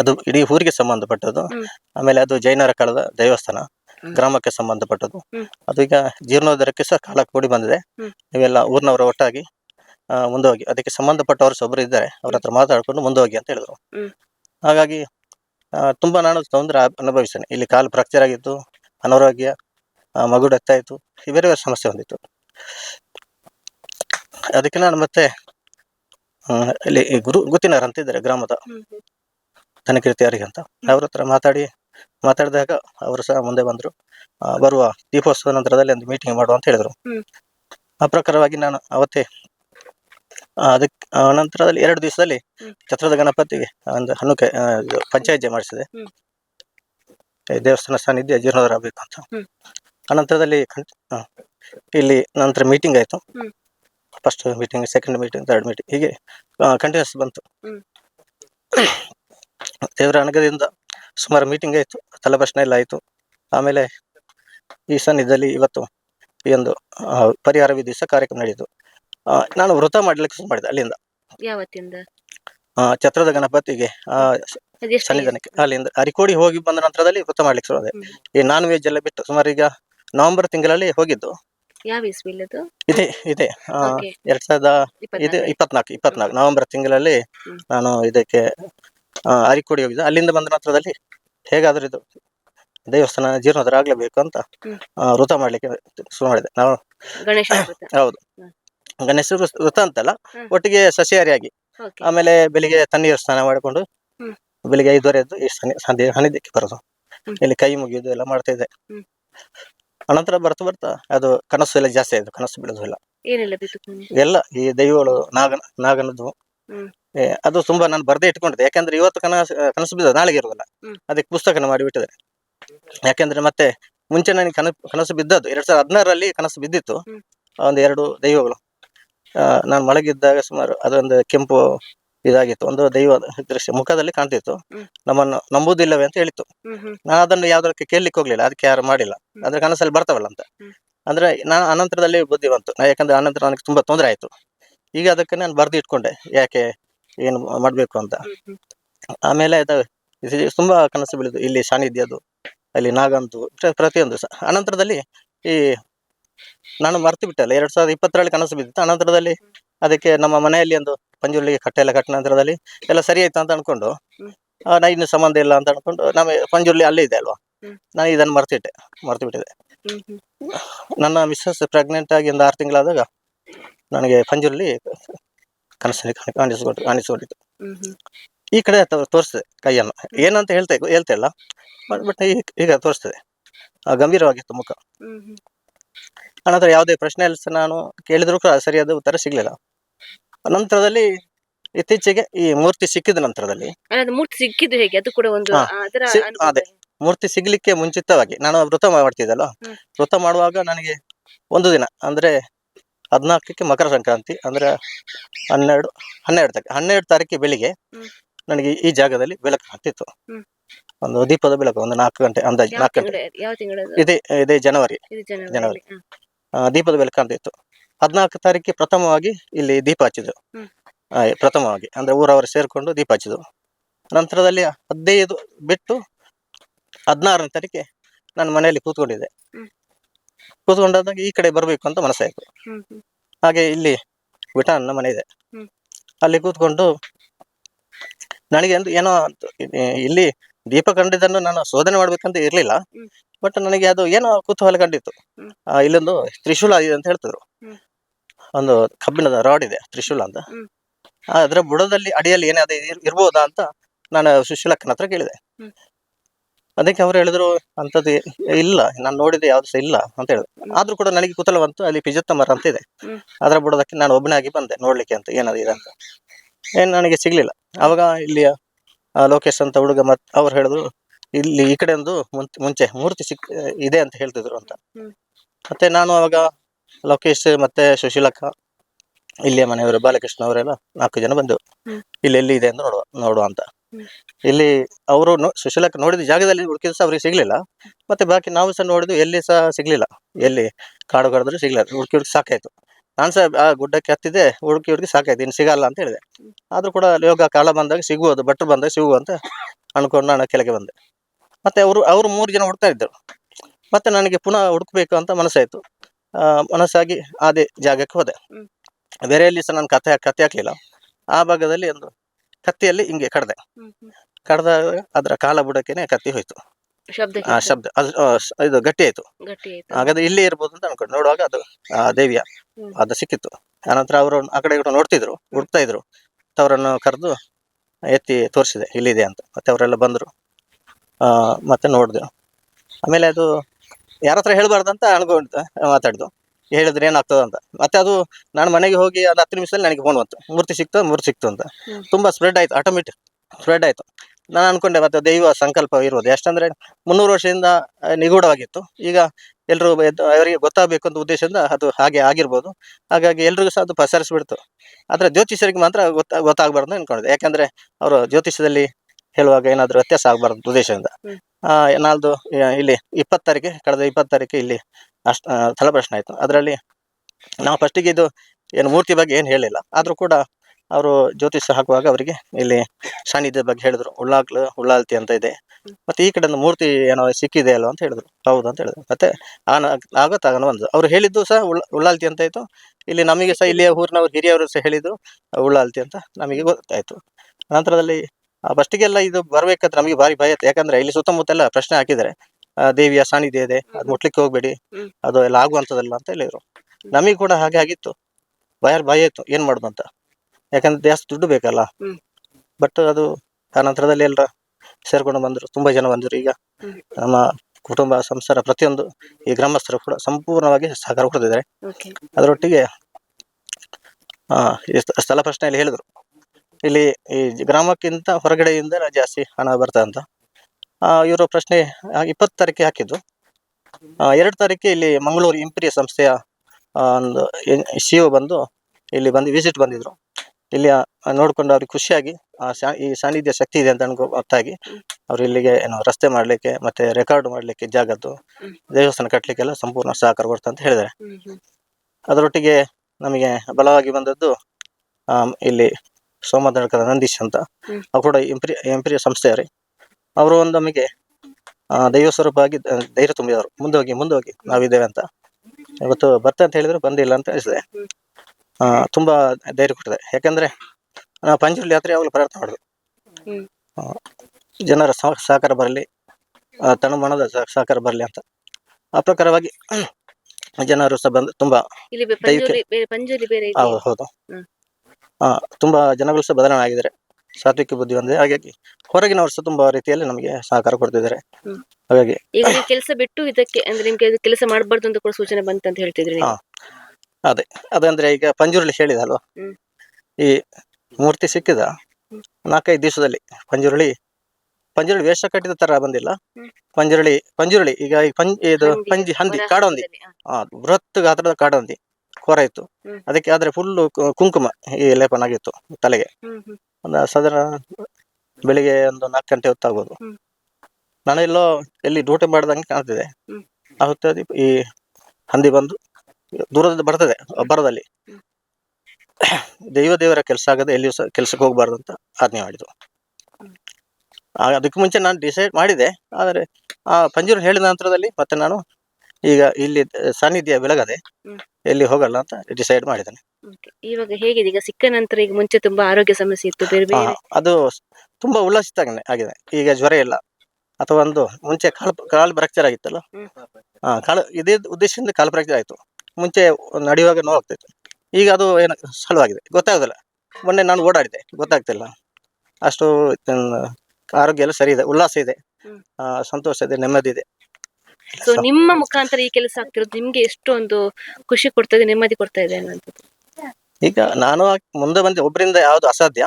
ಅದು ಇಡೀ ಊರಿಗೆ ಸಂಬಂಧಪಟ್ಟದ್ದು. ಆಮೇಲೆ ಅದು ಜೈನರ ಕಾಲದ ದೇವಸ್ಥಾನ ಗ್ರಾಮಕ್ಕೆ ಸಂಬಂಧಪಟ್ಟದ್ದು. ಅದು ಈಗ ಜೀರ್ಣೋದ್ಧಾರಕ್ಕೆ ಸಹ ಕಾಲ ಕೂಡಿ ಬಂದಿದೆ. ನೀವೆಲ್ಲ ಊರಿನವರ ಒಟ್ಟಾಗಿ ಆ, ಮುಂದೆ ಹೋಗಿ ಅದಕ್ಕೆ ಸಂಬಂಧಪಟ್ಟವರು ಒಬ್ಬರು ಇದ್ದಾರೆ. ಅವ್ರ ಹತ್ರ ಮಾತಾಡ್ಕೊಂಡು ಮುಂದೆ ಹೋಗಿ ಅಂತ ಹೇಳಿದ್ರು. ಹಾಗಾಗಿ ತುಂಬಾ ನಾನು ತೊಂದರೆ ಅನುಭವಿಸ್ತೇನೆ ಇಲ್ಲಿ ಕಾಲು ಫ್ರಾಕ್ಚರ್ ಆಗಿತ್ತು ಅನಾರೋಗ್ಯ ಮಗು ಡೆತ್ ಇತ್ತು ಬೇರೆ ಬೇರೆ ಸಮಸ್ಯೆ ಹೊಂದಿತ್ತು ಅದಕ್ಕೆ ನಾನು ಮತ್ತೆ ಇಲ್ಲಿ ಈ ಗುರು ಗುತ್ತಿನಾರ್ ಅಂತ ಇದ್ದಾರೆ ಗ್ರಾಮದ ತನಿಖೆ ಅಂತ. ಅವ್ರ ಹತ್ರ ಮಾತಾಡಿ ಮಾತಾಡಿದಾಗ ಅವರು ಸಹ ಮುಂದೆ ಬಂದರು. ಬರುವ ದೀಪೋತ್ಸವ ನಂತರದಲ್ಲಿ ಒಂದು ಮೀಟಿಂಗ್ ಮಾಡುವ ಅಂತ ಹೇಳಿದರು. ಆ ಪ್ರಕಾರವಾಗಿ ನಾನು ಅವತ್ತೇ ಅದಕ್ಕೆ ಆ ನಂತರದಲ್ಲಿ ಎರಡು ದಿವಸದಲ್ಲಿ. ಛತ್ರದ ಗಣಪತಿಗೆ ಒಂದು ಹನುಕೆ ಪಂಚಾಯಿತಿ ಮಾಡಿಸಿದೆ. ದೇವಸ್ಥಾನ ಸಾನ್ನಿಧ್ಯ ಜೀರ್ಣೋದ್ಧಾರ ಆಗಬೇಕು ಅಂತ. ಅನಂತರದಲ್ಲಿ ಇಲ್ಲಿ ನಂತರ ಮೀಟಿಂಗ್ ಆಯಿತು. First meeting second meeting third meeting ಹೀಗೆ ಕಂಟಿನ್ಯೂಸ್ ಬಂತು. ದೇವರ ಅನಗದಿಂದ ಸುಮಾರು ಮೀಟಿಂಗ್ ಆಯಿತು ಪ್ರಶ್ನೆ ಎಲ್ಲ ಆಯಿತು. ಆಮೇಲೆ ಈ ಸನ್ನಿಧಿಯಲ್ಲಿ ಇವತ್ತು ಈ ಒಂದು ಪರಿಹಾರ ವಿಧಿಸ ಕಾರ್ಯಕ್ರಮ ನಡೆಯಿತು. ನಾನು ವ್ರತ ಮಾಡ್ಲಿಕ್ಕೆ ಶುರು ಮಾಡಿದೆ ಅಲ್ಲಿಂದ. ಯಾವತ್ತಿಂದ? ಆ, ಛತ್ರದ ಗಣಪತಿಗೆ ಆ, ಅದೆಷ್ಟು ಸನ್ನಿಧಾನಕ್ಕೆ ಅಲ್ಲಿಂದ ಅರಿಕೋಡಿ ಹೋಗಿ ಬಂದ ನಂತರದಲ್ಲಿ ವ್ರತ ಮಾಡ್ಲಿಕ್ಕೆ ಶುರು ಮಾಡಿದೆ ಹ್ಮ್. ಈ ನಾನ್ ವೆಜ್ ಎಲ್ಲ ಬಿಟ್ಟು ಸುಮಾರು ಈಗ ನವೆಂಬರ್ ತಿಂಗಳಲ್ಲಿ ಹೋಗಿದ್ದು. ಯಾವ ಇದೆ ಇದೆ. ಆ, ಎರಡ್ ಸಾವಿರದ ಇದು ಇಪ್ಪತ್ನಾಲ್ಕು ಇಪ್ಪತ್ನಾಲ್ಕು. ನವೆಂಬರ್ ತಿಂಗಳಲ್ಲಿ ಹ್ಮ್. ನಾನು ಇದಕ್ಕೆ ಆ, ಅರಿಕೋಡಿ ಹೋಗಿದ್ದೆ. ಅಲ್ಲಿಂದ ಬಂದ ನಂತರದಲ್ಲಿ ಹೇಗಾದ್ರೂ ಇದು ದೇವಸ್ಥಾನ ಜೀರ್ಣೋದ್ಧಾರ ಆಗ್ಲೇಬೇಕು ಅಂತ ಹ್ಮ್. ಆ, ವೃತ ಮಾಡ್ಲಿಕ್ಕೆ ಶುರು ಮಾಡಿದೆ. ನಾವು ಗಣೇಶ ವ್ರತ ಹೌದು. ಹ್ಮ್. ಗಣೇಶ ವೃತ ಅಂತಲ್ಲ. ಒಟ್ಟಿಗೆ ಸಸ್ಯಾಹಾರಿಯಾಗಿ ಆಮೇಲೆ ಬೆಳಿಗ್ಗೆ ತಣ್ಣೀರು ಸ್ನಾನ ಮಾಡಿಕೊಂಡು. ಬೆಳಿಗ್ಗೆ ಐದುವರೆ ಎದ್ದು ಈ ಸನ್ನಿ ಸಂಧಿ ಬರೋದು. ಇಲ್ಲಿ ಕೈ ಮುಗಿಯೋದು ಎಲ್ಲ ಮಾಡ್ತಾ ಇದ್ದೆ. ಅನಂತರ ಬರ್ತಾ ಬರ್ತಾ ಅದು ಕನಸು ಎಲ್ಲ ಜಾಸ್ತಿ ಆಯ್ತು ಕನಸು ಬೀಳೋದು ಎಲ್ಲ. ಎಲ್ಲ ಈ ದೈವಗಳು ನಾಗನ ನಾಗನದ್ದು. ಏ, ಅದು ತುಂಬಾ ನಾನು ಬರ್ದೇ ಇಟ್ಕೊಂಡಿದ್ದೆ. ಯಾಕಂದ್ರೆ ಇವತ್ತು ಕನಸು ಕನಸು ಬಿದ್ದದ ನಾಳೆಗೆ ಇರುವುದಿಲ್ಲ ಅದಕ್ಕೆ ಪುಸ್ತಕನ ಮಾಡಿ ಬಿಟ್ಟಿದ್ದಾರೆ ಯಾಕಂದ್ರೆ ಮತ್ತೆ ಮುಂಚೆ ನನಗೆ ಕನ ಕನಸು ಬಿದ್ದದ್ದು. ಎರಡ್ ಸಾವಿರದ ಹದಿನಾರರಲ್ಲಿ ಕನಸು ಬಿದ್ದಿತ್ತು. ಒಂದ್ ಒಂದು ಎರಡು ದೈವಗಳು. ನಾನು ಮಲಗಿದ್ದಾಗ ಸುಮಾರು ಅದೊಂದು ಕೆಂಪು ಇದಾಗಿತ್ತು ಒಂದು ದೈವ ದೃಶ್ಯ ಮುಖದಲ್ಲಿ ಕಾಣ್ತಿತ್ತು. ನಮ್ಮನ್ನು ನಂಬುದಿಲ್ಲವೇ ಅಂತ ಹೇಳಿತ್ತು. ನಾನು ಅದನ್ನು ಯಾವ್ದಕ್ಕೆ ಕೇಳಲಿಕ್ಕೆ ಹೋಗ್ಲಿಲ್ಲ ಅದಕ್ಕೆ ಯಾರು ಮಾಡಿಲ್ಲ. ಅಂದ್ರೆ ಕನಸಲ್ಲಿ ಬರ್ತಾವಲ್ಲ ಅಂತ. ಅಂದ್ರೆ ನಾನು ಅನಂತರದಲ್ಲಿ ಬುದ್ಧಿವಂತು ನಾ ಯಾಕಂದ್ರೆ ಅನಂತರ ನನಗೆ ತುಂಬಾ ತೊಂದರೆ ಆಯ್ತು. ಈಗ ಅದಕ್ಕೆ ನಾನು ಬರ್ದು ಇಟ್ಕೊಂಡೆ ಯಾಕೆ ಏನು ಮಾಡ್ಬೇಕು ಅಂತ. ಆಮೇಲೆ ಅದು ತುಂಬಾ ಕನಸು ಬೀಳಿದ್ದು ಇಲ್ಲಿ ಸಾನ್ನಿಧ್ಯದು ಅಲ್ಲಿ ನಾಗಂತು ಪ್ರ- ಪ್ರತಿಯೊಂದು ಸಹ. ಅನಂತರದಲ್ಲಿ ಈ ನಾನು ಮರ್ತು ಬಿಟ್ಟಲ್ಲ. ಎರಡ್ ಸಾವಿರದ ಇಪ್ಪತ್ತರಲ್ಲಿ ಕನಸು ಬಿದ್ದಿತ್ತು. ಅನಂತರದಲ್ಲಿ ಅದಕ್ಕೆ ನಮ್ಮ ಮನೆಯಲ್ಲಿ ಒಂದು ಪಂಜುರ್ಲಿಗೆ ಕಟ್ಟೆ ಎಲ್ಲ ನಂತರದಲ್ಲಿ ಎಲ್ಲ ಸರಿ ಆಯ್ತು ಅಂತ ಅನ್ಕೊಂಡು ನಾನು ಆ, ನಾ ಇನ್ನು ಸಂಬಂಧ ಇಲ್ಲ ಅಂತ ಅನ್ಕೊಂಡು ನಮ್ಮ ಪಂಜುರ್ಲಿ ಅಲ್ಲೇ ಇದೆ ಅಲ್ವಾ. ನಾನು ಇದನ್ನು ಮರ್ತಿಟ್ಟೆ ಮರ್ತು ಬಿಟ್ಟಿದೆ ನನ್ನ ಮಿಸ್ಸಸ್ ಪ್ರೆಗ್ನೆಂಟ್ ಆಗಿ ಒಂದು ಆರು ತಿಂಗಳಾದಾಗ ನನಗೆ ಪಂಜುರ್ಲಿ ಕನಸಲ್ಲಿ ಕಾಣಿ- ಕಾಣಿಸ್ಕೊಂಡು ಕಾಣಿಸ್ಕೊಂಡಿತ್ತು ಈ ಕಡೆ ತೋ- ತೋರಿಸ್ತದೆ ಕೈಯನ್ನು. ಏನಂತ ಹೇಳ್ತಾ ಹೇಳ್ತಾ ಇಲ್ಲ ಬಟ್ ಈಗ ತೋರಿಸ್ತದೆ ಆ, ಗಂಭೀರವಾಗಿತ್ತು ಮುಖ. ಅನಂತರ ಯಾವುದೇ ಪ್ರಶ್ನೆ ನಾನು ಕೇಳಿದ್ರು ಕೂಡ ಸರಿಯಾದ ಉತ್ತರ ಸಿಗ್ಲಿಲ್ಲ ನಂತರದಲ್ಲಿ ಇತ್ತೀಚೆಗೆ ಈ ಮೂರ್ತಿ ಸಿಕ್ಕಿದ ನಂತರದಲ್ಲಿ ಅದು ಮೂರ್ತಿ ಸಿಕ್ಕಿದ್ದು ಹೇಗೆ ಅದು ಕೂಡ ಒಂದು ಅದರ ಅದೇ. ಮೂರ್ತಿ ಸಿಗ್ಲಿಕ್ಕೆ ಮುಂಚಿತವಾಗಿ ನಾನು ವೃತ ಮಾಡ್ತಿದ್ದಲ್ಲ. ವೃತ ಮಾಡುವಾಗ ನನಗೆ ಒಂದು ದಿನ ಅಂದ್ರೆ ಹದಿನಾಲ್ಕಕ್ಕೆ ಮಕರ ಸಂಕ್ರಾಂತಿ ಅಂದ್ರೆ ಹನ್ನೆರಡು ಹನ್ನೆರಡು ತಾರೀಕು ಹನ್ನೆರಡು ತಾರೀಕಿಗೆ ಬೆಳಿಗ್ಗೆ. ನನಗೆ ಈ ಜಾಗದಲ್ಲಿ ಬೆಳಕು ಹತ್ತಿತ್ತು. ಒಂದು ದೀಪದ ಬೆಳಕು ಒಂದು ನಾಲ್ಕು ಗಂಟೆ ಅಂದಾಜು ನಾಲ್ಕು ಗಂಟೆ. ಯಾವ ತಿಂಗಳದು ಇದೇ ಇದೇ ಜನವರಿ. ಇದು ಜನವರಿ. ಜನವರಿ. ಆ, ದೀಪದ ಬೆಳಕು ಇತ್ತು. ಹದಿನಾಲ್ಕು ತಾರೀಕಿಗೆ ಪ್ರಥಮವಾಗಿ ಇಲ್ಲಿ ದೀಪ ಹಚ್ಚಿದ್ರು. ಹ್ಮ್. ಆ, ಪ್ರಥಮವಾಗಿ. ಅಂದ್ರೆ ಊರವರು ಸೇರಿಕೊಂಡು ದೀಪ ಹಚ್ಚಿದ್ರು. ನಂತರದಲ್ಲಿ ಹದಿನೈದು ಬಿಟ್ಟು ಹದಿನಾರನೇ ತಾರೀಕಿಗೆ ನಾನು ಮನೆಯಲ್ಲಿ ಕೂತ್ಕೊಂಡಿದ್ದೆ. ಹ್ಮ್. ಕೂತ್ಕೊಂಡಾದಾಗ ಈ ಕಡೆ ಬರಬೇಕು ಅಂತ ಮನಸ್ಸಾಯ್ತು. ಹ್ಮ್ ಹ್ಮ್. ಹಾಗೆ ಇಲ್ಲಿ ವಿಟಾನ್ನ ಮನೆ ಇದೆ. ಹ್ಮ್. ಅಲ್ಲಿ ಕೂತ್ಕೊಂಡು ನನಗೆ ಒಂದು ಏನೋ ಅಂತ ಇಲ್ಲಿ ದೀಪ ಕಂಡಿದ್ದನ್ನು ನಾನು ಶೋಧನೆ ಮಾಡ್ಬೇಕಂತ ಇರ್ಲಿಲ್ಲ. ಬಟ್ ನನಗೆ ಅದು ಏನೋ ಕುತೂಹಲ ಕಂಡಿತ್ತು. ಆ, ಇಲ್ಲೊಂದು ತ್ರಿಶೂಲ ಇದೆ ಅಂತ ಹೇಳ್ತಿದ್ರು. ಒಂದು ಕಬ್ಬಿಣದ ರಾಡ್ ಇದೆ ತ್ರಿಶೂಲ ಅಂತ. ಆ, ಅದರ ಬುಡದಲ್ಲಿ ಅಡಿಯಲ್ಲಿ ಏನಾದ್ರು ಇರ್- ಇರ್ಬೋದಾ ಅಂತ ನಾನು ಸುಶೀಲಕ್ಕನ ಹತ್ರ ಕೇಳಿದೆ. ಹ್ಮ್. ಅದಕ್ಕೆ ಅವ್ರು ಹೇಳಿದ್ರು ಅಂತದ್ದು ಇಲ್ಲ ನಾನು ನೋಡಿದೆ ಯಾವ್ದು ಸಹ ಇಲ್ಲ ಅಂತ ಹೇಳಿದ್ರು. ಆದ್ರೂ ಕೂಡ ನನಗೆ ಕುತೂಹಲ ಬಂತು ಅಲ್ಲಿ ಪಿಜತ್ತ ಮರ ಅಂತ ಇದೆ. ಹ್ಮ್. ಅದರ ಬುಡದಕ್ಕೆ ನಾನು ಒಬ್ಬನಾಗಿ ಬಂದೆ ನೋಡ್ಲಿಕ್ಕೆ ಅಂತ ಏನಾದ್ರು ಇದೆ ಅಂತ. ಏನ್ ನನಗೆ ಸಿಗ್ಲಿಲ್ಲ. ಅವಾಗ ಇಲ್ಲಿಯ ಆ, ಲೋಕೇಶ್ ಅಂತ ಹುಡುಗ ಮತ್ ಅವ್ರು ಹೇಳಿದ್ರು ಇಲ್ಲಿ ಈ ಕಡೆ ಒಂದು ಮುಂಚೆ ಮುಂಚೆ ಮೂರ್ತಿ ಸಿಕ್ ಇದೆ ಅಂತ ಹೇಳ್ತಿದ್ರು ಅಂತ. ಮತ್ತೆ ನಾನು ಅವಾಗ ಲೋಕೇಶ್ ಮತ್ತೆ ಸುಶೀಲಕ್ಕ ಇಲ್ಲಿಯ ಮನೆಯವರು ಬಾಲಕೃಷ್ಣ ಅವರೆಲ್ಲ ನಾಲ್ಕು ಜನ ಬಂದೆವು. ಇಲ್ಲಿ ಎಲ್ಲಿ ಇದೆ ಅಂತ ನೋಡುವ ನೋಡುವ ಅಂತ. ಇಲ್ಲಿ ಅವರು ಸುಶೀಲಕ್ಕ ನೋಡಿದ ಜಾಗದಲ್ಲಿ ಹುಡುಕಿದ್ರು ಸಹ ಅವ್ರಿಗೆ ಸಿಗ್ಲಿಲ್ಲ. ಮತ್ತೆ ಬಾಕಿ ನಾವು ಸಹ ನೋಡಿದ್ವಿ ಎಲ್ಲಿ ಸಹ ಸಿಗ್ಲಿಲ್ಲ. ಎಲ್ಲಿ ಕಾಡು ಕಡಿದ್ರು ಸಿಗ್ಲಿಲ್ಲ. ಹುಡುಕಿ ಹುಡುಕಿ ಸಾಕಾಯ್ತು. ನಾನು ಸಹ ಆ ಗುಡ್ಡಕ್ಕೆ ಹತ್ತಿದೆ ಹುಡುಕಿ ಹುಡುಕಿ ಸಾಕಾಯ್ತು ಇನ್ನು ಸಿಗಲ್ಲ ಅಂತ ಹೇಳಿದೆ. ಆದ್ರೂ ಕೂಡ ಯೋಗ ಕಾಲ ಬಂದಾಗ ಸಿಗುವುದು ಭಟ್ರು ಬಂದಾಗ ಸಿಗುವ ಅಂತ ಅನ್ಕೊಂಡು ನಾನು ಕೆಳಗೆ ಬಂದೆ. ಮತ್ತೆ ಅವರು ಅವರು ಮೂರು ಜನ ಹುಡ್ತಾ ಇದ್ದರು. ಮತ್ತೆ ನನಗೆ ಪುನಃ ಹುಡುಕ್ಬೇಕು ಅಂತ ಮನಸ್ಸಾಯ್ತು. ಆ, ಮನಸ್ಸಾಗಿ ಅದೇ ಜಾಗಕ್ಕೆ ಹೋದೆ. ಹ್ಮ್. ಬೇರೆ ಎಲ್ಲಿ ಸಹ ನಾನು ಕತೆ ಕತೆ ಹಾಕಲಿಲ್ಲ. ಆ ಭಾಗದಲ್ಲಿ ಒಂದು ಕತ್ತಿಯಲ್ಲಿ ಹಿಂಗೆ ಕಡ್ದೆ. ಕಡ್ದಾಗ ಅದರ ಕಾಲ ಬುಡಕ್ಕೇನೆ ಕತ್ತಿ ಹೋಯ್ತು. ಶಬ್ದ ಆ ಶಬ್ದ. ಅದು ಆ, ಸ್- ಇದು ಗಟ್ಟಿ ಆಯ್ತು ಹಾಗಾದ್ರೆ ಇಲ್ಲೇ ಇರ್ಬೋದು ಅಂತ ಅನ್ಕೊಂಡು. ನೋಡುವಾಗ ಅದು ಆ ದೇವಿಯ. ಅದು ಸಿಕ್ಕಿತ್ತು. ಆನಂತರ ಅವರು ಆ ಕಡೆ ಕೂಡ ನೋಡ್ತಿದ್ರು ಹುಡುಕ್ತಾ ಇದ್ರು. ಅವರನ್ನು ಕರೆದು ಎತ್ತಿ ತೋರಿಸಿದೆ ಇಲ್ಲಿದೆ ಅಂತ. ಮತ್ತೆ ಅವರೆಲ್ಲ ಬಂದರು. ಮತ್ತೆ ನೋಡಿದೆ. ಆಮೇಲೆ ಅದು ಯಾರ ಹತ್ರ ಹೇಳ್ಬಾರ್ದು ಅಂತ ಅನ್ಕೊಂಡ ಹೇಳಿದ್ರೆ ಏನಾಗ್ತದೆ ಅಂತ. ಮತ್ತೆ ಅದು ನಾನು ಮನೆಗೆ ಹೋಗಿ ಅದು ಹತ್ತು ನಿಮಿಷದಲ್ಲಿ ನನಗೆ ಫೋನ್ ಬಂತು. ಮೂರ್ತಿ ಸಿಕ್ತು ಮೂರ್ತಿ ಸಿಕ್ತು ಅಂತ. ತುಂಬ ತುಂಬಾ ಸ್ಪ್ರೆಡ್ ಆಯ್ತು ಆಟೋಮೆಟಿಕ್ ಸ್ಪ್ರೆಡ್ ಆಯ್ತು. ನಾನು ಅನ್ಕೊಂಡೆ ಮತ್ತೆ ದೈವ ಸಂಕಲ್ಪ ಇರೋದು ಎಷ್ಟಂದ್ರೆ ಮುನ್ನೂರು ವರ್ಷದಿಂದ ನಿಗೂಢವಾಗಿತ್ತು. ಈಗ ಎಲ್ಲರೂ ಅವರಿಗೆ ಗೊತ್ತಾಗಬೇಕು ಅಂತ ಉದ್ದೇಶದಿಂದ ಅದು ಹಾಗೆ ಆಗಿರ್ಬೋದು. ಹಾಗಾಗಿ ಎಲ್ರಿಗೂ ಸಹ ಅದು ಪಸರಿಸ್ಬಿಡ್ತು. ಆದರೆ ಜ್ಯೋತಿಷ್ಯರಿಗೆ ಮಾತ್ರ ಗೊತ್ತಾ ಗೊತ್ತಾಗಬಾರ್ದು ಅನ್ಕೊಂಡಿದ್ದೆ ಯಾಕಂದ್ರೆ ಅವರು ಜ್ಯೋತಿಷ್ಯದಲ್ಲಿ ಹೇಳುವಾಗ ಏನಾದರೂ ವ್ಯತ್ಯಾಸ ಆಗಬಾರ್ದು ಉದ್ದೇಶದಿಂದ. ನಾಲ್ದು ಇಲ್ಲಿ ಇಪ್ಪತ್ತು ತಾರೀಕು ಕಳೆದ ಇಪ್ಪತ್ತು ತಾರೀಕು ಇಲ್ಲಿ ಅಷ್ಟು ಸ್ಥಳಪ್ರಶ್ನೆ ಆಯಿತು. ಅದರಲ್ಲಿ ನಾವು ಫಸ್ಟಿಗೆ ಇದು ಏನು ಮೂರ್ತಿ ಬಗ್ಗೆ ಏನು ಹೇಳಿಲ್ಲ. ಆದರೂ ಕೂಡ ಅವರು ಜ್ಯೋತಿಷ್ಯ ಹಾಕುವಾಗ ಅವರಿಗೆ ಇಲ್ಲಿ ಸಾನ್ನಿಧ್ಯ ಬಗ್ಗೆ ಹೇಳಿದ್ರು. ಉಳ್ಳಾಗ್ಲು ಉಳ್ಳಾಲ್ತಿ ಅಂತ ಇದೆ. ಮತ್ತೆ ಈ ಕಡೆ ಒಂದು ಮೂರ್ತಿ ಏನೋ ಸಿಕ್ಕಿದೆ ಅಲ್ವಾ ಅಂತ ಹೇಳಿದ್ರು. ಹೌದು ಅಂತ ಹೇಳಿದ್ರು. ಮತ್ತೆ ಆನ ಆಗ ಬಂದು. ಅವ್ರು ಹೇಳಿದ್ದು ಸಹ ಉಳ್ಳ ಉಳ್ಳಾಲ್ತಿ ಅಂತ ಆಯ್ತು. ಇಲ್ಲಿ ನಮಗೆ ಸಹ ಇಲ್ಲಿಯ ಊರಿನವ್ರು ಹಿರಿಯವರು ಸಹ ಹೇಳಿದ್ರು ಉಳ್ಳಾಲ್ತಿ ಅಂತ ನಮಗೆ ಗೊತ್ತಾಯ್ತು. ನಂತರದಲ್ಲಿ ಫಸ್ಟಿಗೆಲ್ಲ ಇದು ಬರ್ಬೇಕಾದ್ರೆ ನಮಗೆ ಭಾರಿ ಭಯ ಇತ್ತು. ಯಾಕಂದ್ರೆ ಇಲ್ಲಿ ಸುತ್ತಮುತ್ತೆಲ್ಲ ಪ್ರಶ್ನೆ ಹಾಕಿದ್ದಾರೆ. ದೇವಿಯ ಸಾನಿಧ್ಯ ಇದೆ ಅದು ಮುಟ್ಲಿಕ್ಕೆ ಹೋಗ್ಬೇಡಿ ಅದು ಎಲ್ಲ ಆಗುವಂಥದ್ದಲ್ಲ ಅಂತ ಹೇಳಿದ್ರು. ನಮಗೆ ಕೂಡ ಹಾಗೆ ಆಗಿತ್ತು. ಭಯ ಭಯ ಇತ್ತು. ಏನ್ ಮಾಡುದು ಅಂತ. ಯಾಕಂದ್ರೆ ಜಾಸ್ತಿ ದುಡ್ಡು ಬೇಕಲ್ಲ. ಬಟ್ ಅದು ಆ ನಂತರದಲ್ಲಿ ಎಲ್ಲ ಸೇರ್ಕೊಂಡು ಬಂದರು ತುಂಬಾ ಜನ ಬಂದರು ಈಗ. ನಮ್ಮ ಕುಟುಂಬ ಸಂಸಾರ ಪ್ರತಿಯೊಂದು ಈ ಗ್ರಾಮಸ್ಥರು ಕೂಡ ಸಂಪೂರ್ಣವಾಗಿ ಸಹಕಾರ ಕೊಡ್ತಿದ್ದಾರೆ. ಅದರೊಟ್ಟಿಗೆ ಆ ಸ್ಥಳ ಪ್ರಶ್ನೆ ಸ್ಥಳ ಪ್ರಶ್ನೆಯಲ್ಲಿ ಹೇಳಿದ್ರು. ಇಲ್ಲಿ ಈ ಜ- ಗ್ರಾಮಕ್ಕಿಂತ ಹೊರಗಡೆಯಿಂದ ಜಾಸ್ತಿ ಹಣ ಬರ್ತದೆ ಅಂತ. ಆ, ಇವರು ಪ್ರಶ್ನೆ ಇಪ್ಪತ್ತು ತಾರೀಕಿಗೆ ಹಾಕಿದ್ದು. ಆ, ಎರಡು ತಾರೀಕಿಗೆ ಇಲ್ಲಿ ಮಂಗಳೂರು ಇಂಪ್ರಿಯ ಸಂಸ್ಥೆಯ ಆ, ಒಂದು ಸಿ ಬಂದು ಇಲ್ಲಿ ಬಂದು ವಿಸಿಟ್ ಬಂದಿದ್ರು. ಇಲ್ಲಿ ನೋಡ್ಕೊಂಡು ಅವ್ರಿಗೆ ಖುಷಿಯಾಗಿ ಆ ಶಾ- ಈ ಸಾನ್ನಿಧ್ಯ ಶಕ್ತಿ ಇದೆ ಅಂತ ಅನ್ಕೊ ಗೊತ್ತಾಗಿ ಅವ್ರು ಇಲ್ಲಿಗೆ ಏನು ರಸ್ತೆ ಮಾಡ್ಲಿಕ್ಕೆ ಮತ್ತೆ ರೆಕಾರ್ಡ್ ಮಾಡ್ಲಿಕ್ಕೆ ಜಾಗದ್ದು. ದೇವಸ್ಥಾನ ಕಟ್ಟಲಿಕ್ಕೆಲ್ಲ ಸಂಪೂರ್ಣ ಸಹಕಾರ ಕೊಡ್ತಾ ಅಂತ ಹೇಳಿದ್ದಾರೆ. ಅದರೊಟ್ಟಿಗೆ ನಮಗೆ ಬಲವಾಗಿ ಬಂದದ್ದು ಆಮ್, ಇಲ್ಲಿ ಸೋಮದಳಕದ ನಂದೀಶ್ ಅಂತ. ಅವ್ರು ಕೂಡ ಇಂಪ್ರಿ ಇಂಪ್ರಿಯ ಸಂಸ್ಥೆಯವರೇ. ಅವರು ಒಂದು ನಮಗೆ ಆ, ದೈವ ಸ್ವರೂಪವಾಗಿ ಆಗಿ ಧೈರ್ಯ ತುಂಬಿದವರು. ಮುಂದೆ ಹೋಗಿ ಮುಂದೆ ಹೋಗಿ ನಾವಿದ್ದೇವೆ ಅಂತ. ಇವತ್ತು ಬರ್ತೆ ಅಂತ ಹೇಳಿದ್ರು ಬಂದಿಲ್ಲ ಅಂತ ಅನಿಸಿದೆ ತುಂಬಾ ಧೈರ್ಯ ಕೊಟ್ಟಿದೆ. ಯಾಕಂದ್ರೆ ನಾವು ಪಂಚುರ್ಲಿ ಯಾತ್ರೆ ಯಾವಾಗಲೂ ಪ್ರಯತ್ನ ಮಾಡುದು. ಜನರ ಸಹ- ಸಹಕಾರ ಬರಲಿ ತನ್ನ ಮನದ ಸಹಕಾರ ಬರಲಿ ಅಂತ. ಆ ಪ್ರಕಾರವಾಗಿ ಜನರು ಸಹ ಬಂದು ತುಂಬಾ ಹೌದು ತುಂಬಾ ಜನಗಳು ಸಹ ಬದಲಾವಣೆ ಆಗಿದ್ದಾರೆ. ಸಾತ್ವಿಕ ಬುದ್ಧಿ ಬಂದಿದೆ. ಹಾಗಾಗಿ ಹೊರಗಿನವರು ಸಹ ತುಂಬಾ ರೀತಿಯಲ್ಲಿ ನಮಗೆ ಸಹಕಾರ ಕೊಡ್ತಿದ್ದಾರೆ. ಹಾಗಾಗಿ ಈಗ ಕೆಲಸ ಬಿಟ್ಟು ಇದಕ್ಕೆ ಅಂದ್ರೆ ನಿಮ್ಗೆ ಕೆಲಸ ಮಾಡಬಾರ್ದು ಅಂತ ಕೂಡ ಸೂಚನೆ ಬಂತ ಅಂತ ಹೇಳ್ತಿದ್ರಿ. ಅದೇ ಅದಂದ್ರೆ ಈಗ ಪಂಜುರುಳಿ ಹೇಳಿದ ಅಲ್ವಾ ಹ್ಮ್. ಈ ಮೂರ್ತಿ ಸಿಕ್ಕಿದ ನಾಲ್ಕೈದು ದಿವಸದಲ್ಲಿ ಪಂಜುರುಳಿ ಪಂಜುರುಳಿ ವೇಷ ಕಟ್ಟಿದ ತರ ಬಂದಿಲ್ಲ ಹ್ಮ್. ಪಂಜುರುಳಿ ಪಂಜುರುಳಿ ಈಗ ಈ ಪಂಜ್ ಇದು ಹಂದಿ, ಪಂಜಿ ಹಂದಿ ಹೊರ ಕಾಡೊಂದಿ ಹಂತದಲ್ಲಿ, ಹಾ. ಆ ಬೃಹತ್ ಗಾತ್ರದ ಕಾಡೊಂದಿ ಕೊರ ಇತ್ತು ಹ್ಮ್. ಅದಕ್ಕೆ ಆದ್ರೆ ಫುಲ್ ಕುಂಕುಮ ಈ ಲೇಪನ ಆಗಿತ್ತು ತಲೆಗೆ ಹ್ಮ್ ಹ್ಮ್ ಒಂದು ಸಾಧಾರಣ ಬೆಳಿಗ್ಗೆ ಒಂದು ನಾಲ್ಕು ಗಂಟೆ ಹೊತ್ತಾಗ್ಬೋದು ಹ್ಮ್. ನಾನು ಎಲ್ಲೋ ಎಲ್ಲಿ ಡ್ಯೂಟಿ ಮಾಡ್ದಂಗೆ ಕಾಣ್ತಿದೆ ಹ್ಮ್. ಆ ಹೊತ್ತಲ್ಲಿ ಈ ಹಂದಿ ಬಂದು ದೂರದಿಂದ ಬರ್ತದೆ ಬರದಲ್ಲಿ. ಹ್ಮ್. ದೈವ ದೇವರ ಕೆಲಸ ಆಗದೆ ಎಲ್ಲಿಯೂ ಸಹ ಕೆಲ್ಸಕ್ಕೆ ಹೋಗ್ಬಾರ್ದು ಅಂತ ಆಜ್ಞೆ ಮಾಡಿದ್ರು ಅದಕ್ಕೆ ಮುಂಚೆ ನಾನು ಡಿಸೈಡ್ ಮಾಡಿದೆ ಆದರೆ ಆ ಪಂಜೂರು ಹೇಳಿದ ನಂತರದಲ್ಲಿ ಮತ್ತೆ ನಾನು ಈಗ ಇಲ್ಲಿ ಸಾನ್ನಿಧ್ಯ ಬೆಳಗದೆ. ಎಲ್ಲಿ ಹೋಗಲ್ಲ ಅಂತ ಡಿಸೈಡ್ ಮಾಡಿದ್ದೇನೆ. ಇವಾಗ ಹೇಗಿದೆ? ಈಗ ಸಿಕ್ಕ ನಂತರ ಈಗ ಮುಂಚೆ ತುಂಬಾ ಆರೋಗ್ಯ ಸಮಸ್ಯೆ ಇತ್ತು ಬೇರೆ ಬೇರೆ? ಅದು ತುಂಬಾ ಉಲ್ಲಾಸಿತ ಆಗಿದೆ- ಈಗ ಜ್ವರ ಇಲ್ಲ ಅಥವಾ ಒಂದು ಮುಂಚೆ ಕಾಲು ಕಾಲು ಫ್ರಾಕ್ಚರ್ ಆಗಿತ್ತಲ್ಲ? ಕಾಲು ಇದೇ ಉದ್ದೇಶದಿಂದ ಕಾಲು ಫ್ರಾಕ್ಚರ್ ಆಯ್ತು. ಮುಂಚೆ ನಡೆಯುವಾಗ ನೋವಾಗ್ತಿತ್ತು ಈಗ ಅದು ಏನು ಸಲುವಾಗಿದೆ. ಗೊತ್ತಾಗೋದಿಲ್ಲ. ಮೊನ್ನೆ ನಾನು ಓಡಾಡಿದೆ ಗೊತ್ತಾಗ್ತಿಲ್ಲ. ಅಷ್ಟು ಆರೋಗ್ಯ ಎಲ್ಲ ಸರಿ ಇದೆ. ಉಲ್ಲಾಸ ಇದೆ. ಸಂತೋಷ ಇದೆ ನೆಮ್ಮದಿ ಇದೆ. ಸೊ ನಿಮ್ಮ ಮುಖಾಂತರ ಈ ಕೆಲಸ ಆಗ್ತಿರೋದು ನಿಮ್ಗೆ ಎಷ್ಟು ಒಂದು ಖುಷಿ ಕೊಡ್ತಾ ಇದೆ ನೆಮ್ಮದಿ ಕೊಡ್ತಾ ಇದೆ ಈಗ ನಾನು ಮುಂದೆ ಬಂದೆ ಒಬ್ಬರಿಂದ ಯಾವುದು ಅಸಾಧ್ಯ.